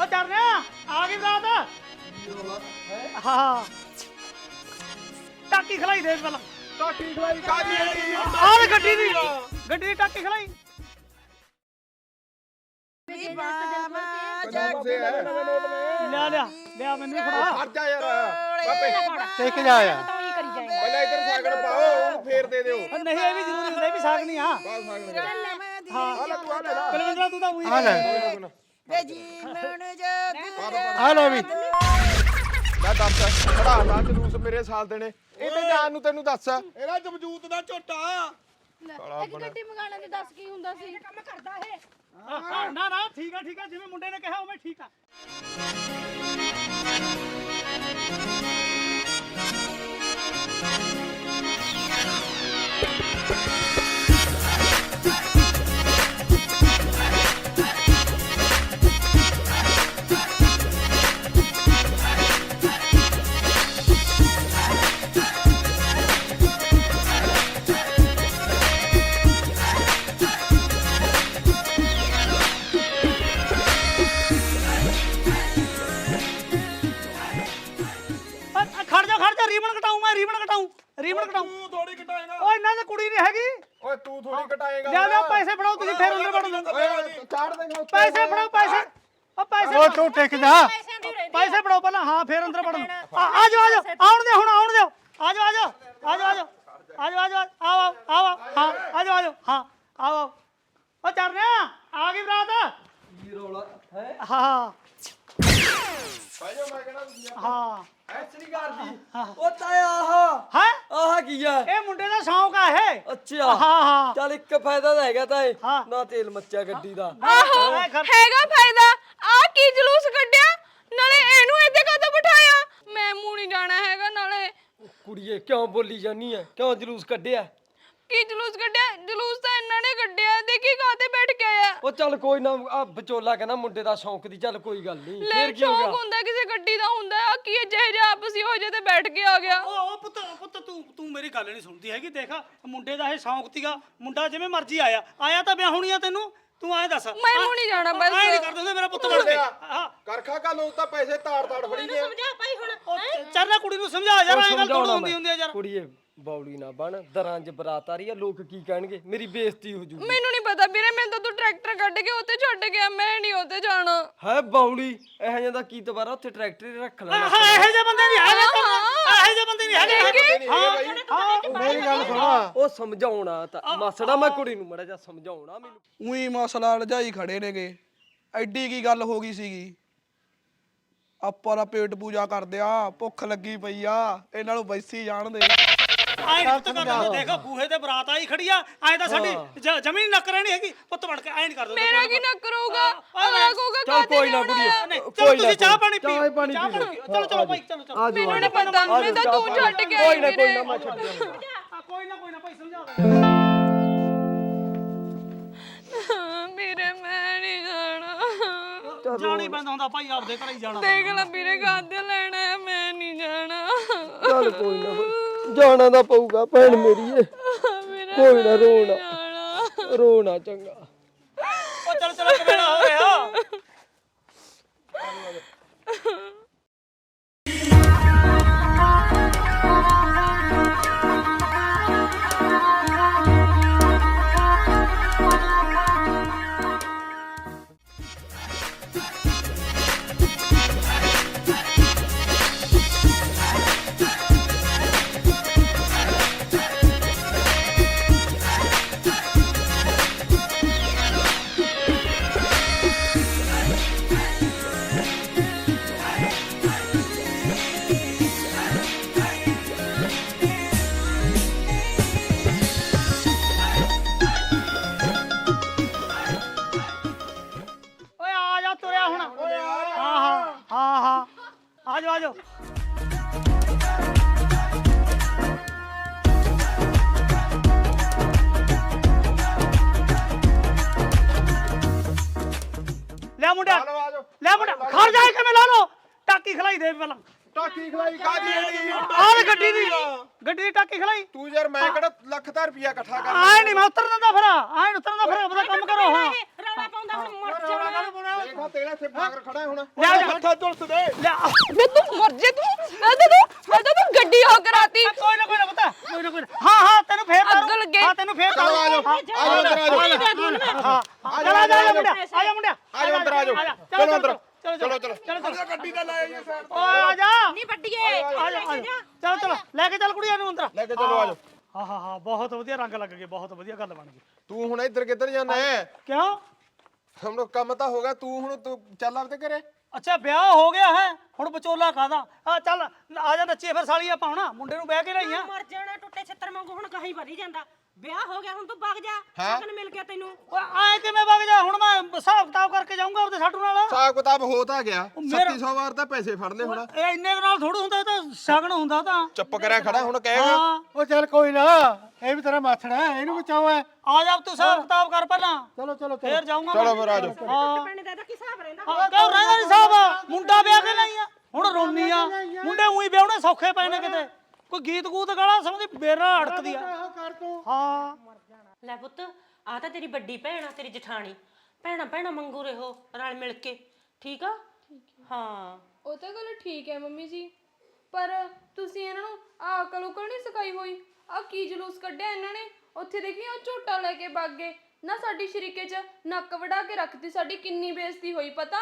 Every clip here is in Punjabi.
ਉਹ ਰਿਹਾ ਆ? ਗਈ ਰਾਤ। ਹਾਂ। ਟਾਕੀ ਖਲਾਈ ਦੇ ਪਹਿਲਾਂ। ਟਾਕੀ ਖਲਾਈ ਕਾਦੀ ਆਹ ਲੈ ਗੱਡੀ ਦੀ। ਗੱਡੀ ਦੀ ਟਾਕੀ ਖਲਾਈ। ਪੰਜਾਬ ਸੇ ਹੈ ਲਿਆ ਲਿਆ। ਲਿਆ ਮੈਨੂੰ ਵੀ ਫੜਾ। ਹਟ ਜਾ ਯਾਰ। ਬਾਪੇ ਟਿਕ ਜਾ ਯਾਰ। ਪਹਿਲਾਂ ਇੱਧਰ ਸਾਗਣ ਪਾਓ ਉਹਨੂੰ ਫੇਰ ਦੇ ਦਿਓ। ਉਹ ਨਹੀਂ ਇਹ ਵੀ ਜ਼ਰੂਰੀ ਹੁੰਦਾ ਇਹ ਵੀ ਸਾਗ ਨਹੀਂ ਆ। ਬਾਹਰ ਸਾਗਣ ਕਰ। ਹਾਂ। ਆ ਲੈ ਤੂੰ ਆ ਲੈ ਲਾ। ਕੁਲਵਿੰਦਰ ਤੂੰ ਤਾਂ ਉਹੀ ਆ ਲੈ। ਵੇ ਜੀਵਨ ਜਗ ਆ ਲੈ ਵੀ। ਮੈਂ ਦੱਸ ਖੜਾ ਲਾ ਜਲੂਸ ਮੇਰੇ ਸਾਲ ਦੇ ਨੇ। ਇਹਦੇ ਜਾਨ ਨੂੰ ਤੈਨੂੰ ਦੱਸ। ਇਹਦਾ ਜਮਜੂਤ ਦਾ ਝੋਟਾ। ਇੱਕ ਗੱਡੀ ਮੰਗਾਣਾ ਤੇ ਦੱਸ ਕੀ ਹੁੰਦਾ ਸੀ? ਕੰਮ ਕਰਦਾ ਇਹ। ਨਾ ਨਾ ਠੀਕ ਆ ਠੀਕ ਆ ਜਿਵੇਂ ਮੁੰਡੇ ਨੇ ਕਿਹਾ ਉਵੇਂ ਠੀਕ ਆ, ਕਟਾਉਂ ਮੈਂ ਰੀਬਨ ਕਟਾਉਂ ਰੀਬਨ ਕਟਾਉਂ ਤੂੰ ਥੋੜੀ ਘਟਾਏਗਾ ਓਏ ਇਹਨਾਂ ਦੀ ਕੁੜੀ ਨਹੀਂ ਹੈਗੀ ਓਏ ਤੂੰ ਥੋੜੀ ਘਟਾਏਗਾ ਲਿਆ ਲਿਆ ਪੈਸੇ ਫੜਾਓ ਤੁਸੀਂ ਫੇਰ ਅੰਦਰ ਵੜੋ ਓਏ ਚਾੜ ਦੇਗਾ ਪੈਸੇ ਫੜਾਓ ਪੈਸੇ ਪੈਸੇ ਉਹ ਤੂੰ ਟਿਕ ਜਾ ਪੈਸੇ ਫੜਾਓ ਪਹਿਲਾਂ ਹਾਂ ਫੇਰ ਅੰਦਰ ਵੜੋ ਆ ਜਾਓ ਆ ਜਾਓ ਆਉਣ ਦੇ ਹੁਣ ਆਉਣ ਦਿਓ ਆ ਜਾਓ ਆ ਜਾਓ ਆ ਜਾਓ ਆ ਜਾਓ ਆ ਜਾਓ ਆ ਜਾਓ ਆਓ ਆਓ ਆਓ ਆਓ, ਹਾਂ ਆ ਜਾਓ ਆ ਜਾਓ ਹਾਂ ਆਓ ਚੱਲ ਰਿਹਾ ਆ ਗਈ ਬਰਾਤ ਕੀ ਰੋਲਾ ਹੈ ਹਾਂ ਭਾਈਓ ਮੈਂ ਕਹਿਣਾ ਤੁਸੀਂ ਹਾਂ। ਐਸਰੀ ਕਰਦੀ ਉਹ ਤਾਇਆ ਆਹ ਹੈ? ਆਹ ਕੀ ਆ? ਇਹ ਮੁੰਡੇ ਦਾ ਸ਼ੌਂਕ ਆ ਇਹ। ਅੱਛਾ। ਹਾਂ ਹਾਂ। ਚੱਲ ਇੱਕ ਫਾਇਦਾ ਤਾਂ ਹੈਗਾ ਤਾਏ ਹਾਂ। ਨਾ ਤੇਲ ਮੱਚਿਆ ਗੱਡੀ ਦਾ। ਆਹੋ ਇਹ ਖਰ- ਹੈਗਾ ਫਾਇਦਾ। ਆ ਕੀ ਜਲੂਸ ਕੱਢਿਆ? ਨਾਲੇ ਇਹਨੂੰ ਇੱਥੇ ਕਦੋਂ ਬਿਠਾਇਆ? ਮੈਂ ਮੂੰਹ ਨਹੀਂ ਜਾਣਾ ਹੈਗਾ ਨਾਲੇ। ਕੁੜੀਏ ਕਿਉਂ ਬੋਲੀ ਜਾਨੀ ਐ ਕਿਉਂ ਜਲੂਸ ਕੱਢਿਆ? ਕੀ ਜਲੂਸ ਕੱਢਿਆ? ਜਲੂਸ ਤਾਂ ਇਹਨਾਂ ਨੇ ਕੱਢਿਆ। ਦੇਖੀ ਕਾਤੇ ਬੈਠ ਕੇ ਆਇਆ। ਉਹ ਚੱਲ ਕੋਈ ਨਾ ਆ ਵਿਚੋਲਾ ਕਹਿੰਦਾ ਮੁੰਡੇ ਦਾ ਸ਼ੌਂਕ ਦੀ ਚੱਲ ਕੋਈ ਗੱਲ ਨਹੀਂ ਲੈ ਫੇਰ ਕੀ ਹੋ ਸ਼ੌਂਕ ਗਿਆ? ਹੁੰਦਾ ਕਿਸੇ ਗੱਡੀ ਦਾ ਹੁੰਦਾ ਆ ਕੀ ਜਿਹੇ ਜਿਹਾ ਆਪਸੀ ਹੋ ਜੇ ਤੇ ਬੈਠ ਕੇ ਆ ਗਿਆ। ਉਹ ਉਹ ਪੁੱਤ ਪੁੱਤ ਤੂੰ ਤੂੰ ਮੇਰੀ ਗੱਲ ਨਹੀਂ ਸੁਣਦੀ ਹੈਗੀ ਦੇਖ ਮੁੰਡੇ ਦਾ ਇਹ ਸ਼ੌਂਕ ਤੀਗਾ ਮੁੰਡਾ ਜਿਵੇਂ ਮਰਜ਼ੀ ਆਇਆ ਆਇਆ ਤਾਂ ਵਿਆਹ ਹੋਣੀ ਆ ਤੈਨੂੰ ਤੂੰ ਐਂ ਦੱਸ। ਮੈਂ ਮੂੰਹ ਨਹੀਂ ਜਾਣਾ ਬਸ। ਐਂ ਨਹੀਂ ਕਰਦੇ ਮੇਰਾ ਪੁੱਤ ਬਣ ਕੇ। ਹਾਂ ਕਰਖਾ ਕਾ ਲੋਕ ਤਾਂ ਪੈਸੇ ਤਾੜ ਤਾੜ ਫੜੀ ਗਏ। ਸਮਝਾ ਭਾਈ ਹੁਣ ਚੱਲ ਕੁੜੀ ਨੂੰ ਸਮਝਾ ਯਾਰ ਐਂ ਗੱਲ ਥੋੜੀ ਹੁੰਦੀ ਹੁੰਦੀ ਆ। ਯਾਰ। ਕੁੜੀਏ। ਬੌਲੀ ਨਾ ਬਣ ਦਰਾਂ 'ਚ ਬਰਾਤ ਆ ਰਹੀ ਆ ਲੋਕ ਕੀ ਕਹਿਣਗੇ? ਮੇਰੀ ਬੇਇੱਜ਼ਤੀ ਹੋ ਜੂਗੀ। ਮੈਨੂੰ ਨਹੀਂ ਪਤਾ ਵੀਰੇ ਮੈਂ ਤਾਂ ਤੂੰ ਟਰੈਕਟਰ ਕੱਢ ਕੇ ਉੱਤੇ ਛੱਡ ਗਿਆ ਮੈਂ ਨਹੀਂ ਉੱਤੇ ਜਾਣਾ। ਹੈ ਬੌਲੀ? ਇਹੋ ਜਿਹਾ ਦਾ ਕੀ ਦੁਬਾਰਾ ਉੱਥੇ ਟਰੈਕਟਰ ਹੀ ਰੱਖ ਲੈਣਾ ਹਾਂ ਇਹੋ ਜਿਹੇ ਬੰਦੇ ਨਹੀਂ ਹੈਗੇ ਇਹੋ ਜਿਹੇ ਬੰਦੇ ਨਹੀਂ ਹੈਗੇ। ਹਾਂ ਮੇਰੀ ਗੱਲ ਸੁਣਾ। ਉਹ ਸਮਝਾਉਣਾ ਤਾਂ ਮਾਸੜਾ ਮੈਂ ਕੁੜੀ ਨੂੰ ਮੜਾ ਜਾ ਸਮਝਾਉਣਾ ਮੈਨੂੰ। ਉਹੀ ਮਸਲਾ ਲਜਾਈ ਖੜੇ ਨੇਗੇ। ਐਡੀ ਕੀ ਗੱਲ ਹੋ ਗਈ ਸੀਗੀ? ਆਪਾਂ ਦਾ ਪੇਟ ਪੂਜਾ ਕਰਦੇ ਆ ਭੁੱਖ ਲੱਗੀ ਪਈ ਆ ਇਹਨਾਂ ਨੂੰ ਵੈਸੀ ਜਾਣ ਦੇ। ਐਂ ਪੁੱਤ ਕਰ ਦਿੰਦੇ ਦੇਖ ਬੂਹੇ ਤੇ ਬਰਾਤ ਆਈ ਖੜੀ ਆ। ਐਂ ਤਾਂ ਸਾਡੀ ਜ਼ਮੀਨ ਨੱਕ ਰਹਿਣੀ ਹੈਗੀ। ਪੁੱਤ ਬਣ ਕੇ ਐਂ ਨਹੀਂ ਕਰ ਦਿੰਦੇ ਮੇਰਾ ਕੀ ਨਾ ਕਰੂਗਾ ਅਗਲਾ ਕਹੂਗਾ ਚੱਲ ਕੋਈ ਨਾ? ਨਹੀਂ ਕੋਈ ਚਲੋ ਨਾ, ਤੁਸੀਂ ਚਾਹ ਪਾਣੀ ਚਾਹ ਪੀਓ ਪਾਣੀ ਚਾਹ ਪੀ ਪਾਣੀ ਲਓ। ਚਲੋ ਚਲੋ ਭਾਈ ਚਲੋ ਚਲੋ। ਮੈਨੂੰ ਨਹੀਂ ਜਾਓ। ਪਤਾ ਮੈਂ ਤਾਂ ਤੂੰ ਛੱਡ ਕੇ ਆਈ ਕੋਈ ਨਾ ਕੋਈ ਨਾ ਮੈਂ ਛੱਡ ਜਾਊਂਗਾ ਆ, ਕੋਈ ਨਾ ਕੋਈ ਨਾ ਭਾਈ ਸਮਝਾ ਦੇ। ਵੀਰੇ ਮੈਂ ਨਹੀਂ ਜਾਣਾ। ਜਾਣੀ ਪੈਂਦਾ ਹੁੰਦਾ ਭਾਈ ਆਪਦੇ ਘਰ ਹੀ ਜਾਣਾ ਦੇਖ ਲੈ ਵੀਰੇ ਕਾਤੇ ਲੈਣਾ ਮੈਂ ਨਹੀਂ ਜਾਣਾ। ਚੱਲ ਕੋਈ ਨਾ। ਜਾਣਾ ਤਾਂ ਪਊਗਾ ਭੈਣ ਮੇਰੀ ਏ। ਕੋਈ ਨਾ ਰੋਣਾ ਰੋਣਾ ਚੰਗਾ। ਲੈ ਮੁੰਡਿਆ। ਆ ਲਓ, ਆ ਜਾਓ। ਲੈ ਮੁੰਡਿਆ ਖੜ ਜਾ ਕਿਵੇਂ ਲਾ ਲੋ ਟਾਕੀ ਖਲਾਈ ਦੇ ਪਹਿਲਾਂ। ਟਾਕੀ ਖਲਾਈ ਕਾਦੀ ਇਹਦੀ? ਆਹ ਗੱਡੀ ਦੀ। ਗੱਡੀ ਦੀ ਟਾਕੀ ਖਲਾਈ। ਤੂੰ ਯਾਰ ਮੈਂ ਕਿਹੜਾ ਲੱਖ ਦਾ ਰੁਪਿਆ ਇਕੱਠਾ ਕਰ ਆਏ ਨਹੀਂ ਮੈਂ ਉਤਰਨ ਦਿੰਦਾ ਫਿਰ ਆਏ ਉਤਰਨ ਦਾ ਫਿਰ ਆਪਣਾ ਕੰਮ ਕਰੋ ਹਾਂ। ਰੌਲਾ ਪਾਉਂਦਾ ਹੁਣ ਮਰ ਜਾਣਾ। ਦੇਖਾ ਤੇਰਾ ਇੱਥੇ ਬਾਗਰ ਖੜਾ ਹੈ ਹੁਣ। ਜਾ। ਹੱਥਾਂ ਝੁਲਸ ਦੇ। ਲੈ ਆ। ਵੇ ਤੂੰ ਮਰ ਜੇ ਤੂੰ। ਮੈਂ ਤਾਂ ਤੂੰ ਮੈਂ ਤਾਂ ਤੂੰ ਗੱਡੀ ਹੋ ਕਰਾਤੀ। ਕੋਈ ਨਾ ਕੋਈ ਨਾ ਪਤਾ ਕੋਈ ਨਾ ਕੋਈ ਨਾ। ਹਾਂ ਹਾਂ ਤੈਨੂੰ ਫੇਰ ਅੱਗ ਤਾਰੂ ਲੱਗੇ। ਹਾਂ ਤੈਨੂੰ ਫੇਰ ਚਲੋ ਤਾਰੂ ਆ ਜਾਓ ਆ ਜਾਓ ਅੰਦਰ ਆ ਜਾਓ। ਹਾਂ ਆ ਜਾ ਆ ਜਾ ਮੁੰਡਿਆ ਆ ਜਾ ਮੁੰਡਿਆ। ਆ ਜਾਓ ਅੰਦਰ ਆ ਜਾਓ। ਚਲੋ ਅੰਦਰ। ਚਲੋ ਚਲੋ। ਚਲੋ ਚਲੋ। ਗੱਡੀ ਦਾ ਲੈ ਆਈਏ ਸਾਈਡ ਓਏ ਆ ਜਾ। ਨਹੀਂ ਵੱਡੀਏ ਆ ਜਾ ਆ ਜਾ। ਚਲੋ ਚਲੋ। ਲੈ ਕੇ ਚੱਲ ਕੁੜੀਆਂ ਨੂੰ ਅੰਦਰ। ਲੈ ਕੇ ਚਲੋ ਆ ਜਾਓ। ਹਾਂ ਹਾਂ ਹਾਂ ਬਹੁਤ ਵਧੀਆ ਰੰਗ ਲੱਗ ਗਏ ਬਹੁਤ ਵਧੀਆ ਗੱਲ ਬਣ ਗਈ। ਤੂੰ ਹੁਣ ਇੱਧਰ ਕਿੱਧਰ ਜਾਣਾ ਹੈ? ਕਿਉਂ? ਹਮਰੋ ਕੰਮ ਤਾਂ ਹੋ ਗਿਆ ਤੂੰ ਹੁਣ ਤੂੰ ਚੱਲ ਆਪਦੇ ਘਰੇ। ਅੱਛਾ ਵਿਆਹ ਹੋ ਗਿਆ ਹੈ ਹੁਣ ਵਿਚੋਲਾ ਕਾਦਾ ਆ ਚੱਲ ਆ ਜਾ ਨੱਚੇ ਫਿਰ ਸਾਲੀ ਆਪਾਂ ਹੁਣ ਮੁੰਡੇ ਨੂੰ ਬਹਿ ਕੇ ਲਈਆਂ ਮਰ ਜਾਣਾ ਟੁੱਟੇ ਛੱਤਰ ਵਾਂਗੂ ਹੁਣ ਕਹੀਂ ਵਧੀ ਜਾਂਦਾ। ਵਿਆਹ ਹੋ ਗਿਆ ਹੁਣ ਤੂੰ ਵਗ ਜਾ ਹੈਂ? ਸ਼ਗਨ ਮਿਲ ਗਿਆ ਤੈਨੂੰ। ਓਏ ਆਏ ਕਿਵੇਂ ਵਗ ਜਾ? ਹੁਣ ਮੈਂ ਹਿਸਾਬ ਕਿਤਾਬ ਕਰਕੇ ਜਾਊਂਗਾ ਆਪਦੇ ਸਾਡੂ ਨਾਲ। ਹਿਸਾਬ ਕਿਤਾਬ ਹੋ ਤਾਂ ਗਿਆ। ਮੇਰਾ- 3700 ਵਾਰ ਤਾਂ ਪੈਸੇ ਫੜ ਲਏ ਹੁਣ। ਇਹ ਇੰਨੇ ਕੁ ਨਾਲ ਥੋੜਾ ਹੁੰਦਾ ਇਹ ਤਾਂ ਸ਼ਗਨ ਹੁੰਦਾ ਤਾਂ। ਚੁੱਪ ਕਰਿਆ ਖੜਾ ਹੁਣ ਕਹੇਗਾ ਹਾਂ। ਉਹ ਚੱਲ ਕੋਈ ਨਾ ਇਹ ਵੀ ਤੇਰਾ ਮਾਥੜਾ ਹੈ ਇਹਨੂੰ ਬਚਾਓ ਹੈ ਆ ਜਾ ਤੂੰ ਹਿਸਾਬ ਕਿਤਾਬ ਕਰ ਪਹਿਲਾਂ। ਚਲੋ ਚਲੋ ਫੇਰ ਜਾਊਂਗਾ ਚਲੋ ਮੈਂ। ਫਿਰ ਆ ਜਾਓ। ਹਾਂ। ਪਿੰਡ ਦਾ ਕੀ ਹਿਸਾਬ ਰਹਿੰਦਾ? ਹਾਂ, ਕਿਉਂ ਰਹਿੰਦਾ ਨਹੀਂ ਸਾਹਿਬ ਮੁੰਡਾ ਵਿਆਹ ਕੇ ਨਹੀਂ ਆ। ਹੁਣ ਰੋਨੀ ਆ। ਮੁੰਡੇ ਉਹੀ ਵਿਆਹਣੇ ਸੌਖੇ ਪਏ ਨੇ ਕਿਤੇ। ਕੋਈ ਗੀਤ ਗੂਤ ਗਾਲਾ ਸਮਝੀ ਬੇਰਾ ਅੜਕਦੀ ਆ। ਕਰ ਤੂੰ। ਹਾਂ। ਲੈ ਪੁੱਤ ਆ ਤਾਂ ਤੇਰੀ ਵੱਡੀ ਭੈਣ ਆ ਤੇਰੀ ਜਠਾਣੀ। ਭੈਣਾ ਭੈਣਾ ਮੰਗੂ ਰਹੋ ਰਲ ਮਿਲ ਕੇ। ਠੀਕ ਆ? ਹਾਂ। ਉਹ ਤਾਂ ਗੱਲ ਠੀਕ ਹੈ ਮੰਮੀ ਜੀ ਪਰ ਤੁਸੀਂ ਇਹਨਾਂ ਨੂੰ ਆ ਅਕਲ ਉਕਲ ਨਹੀਂ ਸਿਖਾਈ ਹੋਈ? ਆ ਕੀ ਜਲੂਸ ਕੱਢਿਆ ਇਹਨਾਂ ਨੇ? ਉੱਥੇ ਦੇਖੀ ਉਹ ਝੋਟਾ ਲੈ ਕੇ ਭੱਗ ਗਏ। ਨਾ ਸਾਡੀ ਸ਼ਰੀਕੇ 'ਚ ਨੱਕ ਵੜਾ ਕੇ ਰੱਖਤੀ ਸਾਡੀ ਕਿੰਨੀ ਬੇਇੱਜ਼ਤੀ ਹੋਈ ਪਤਾ?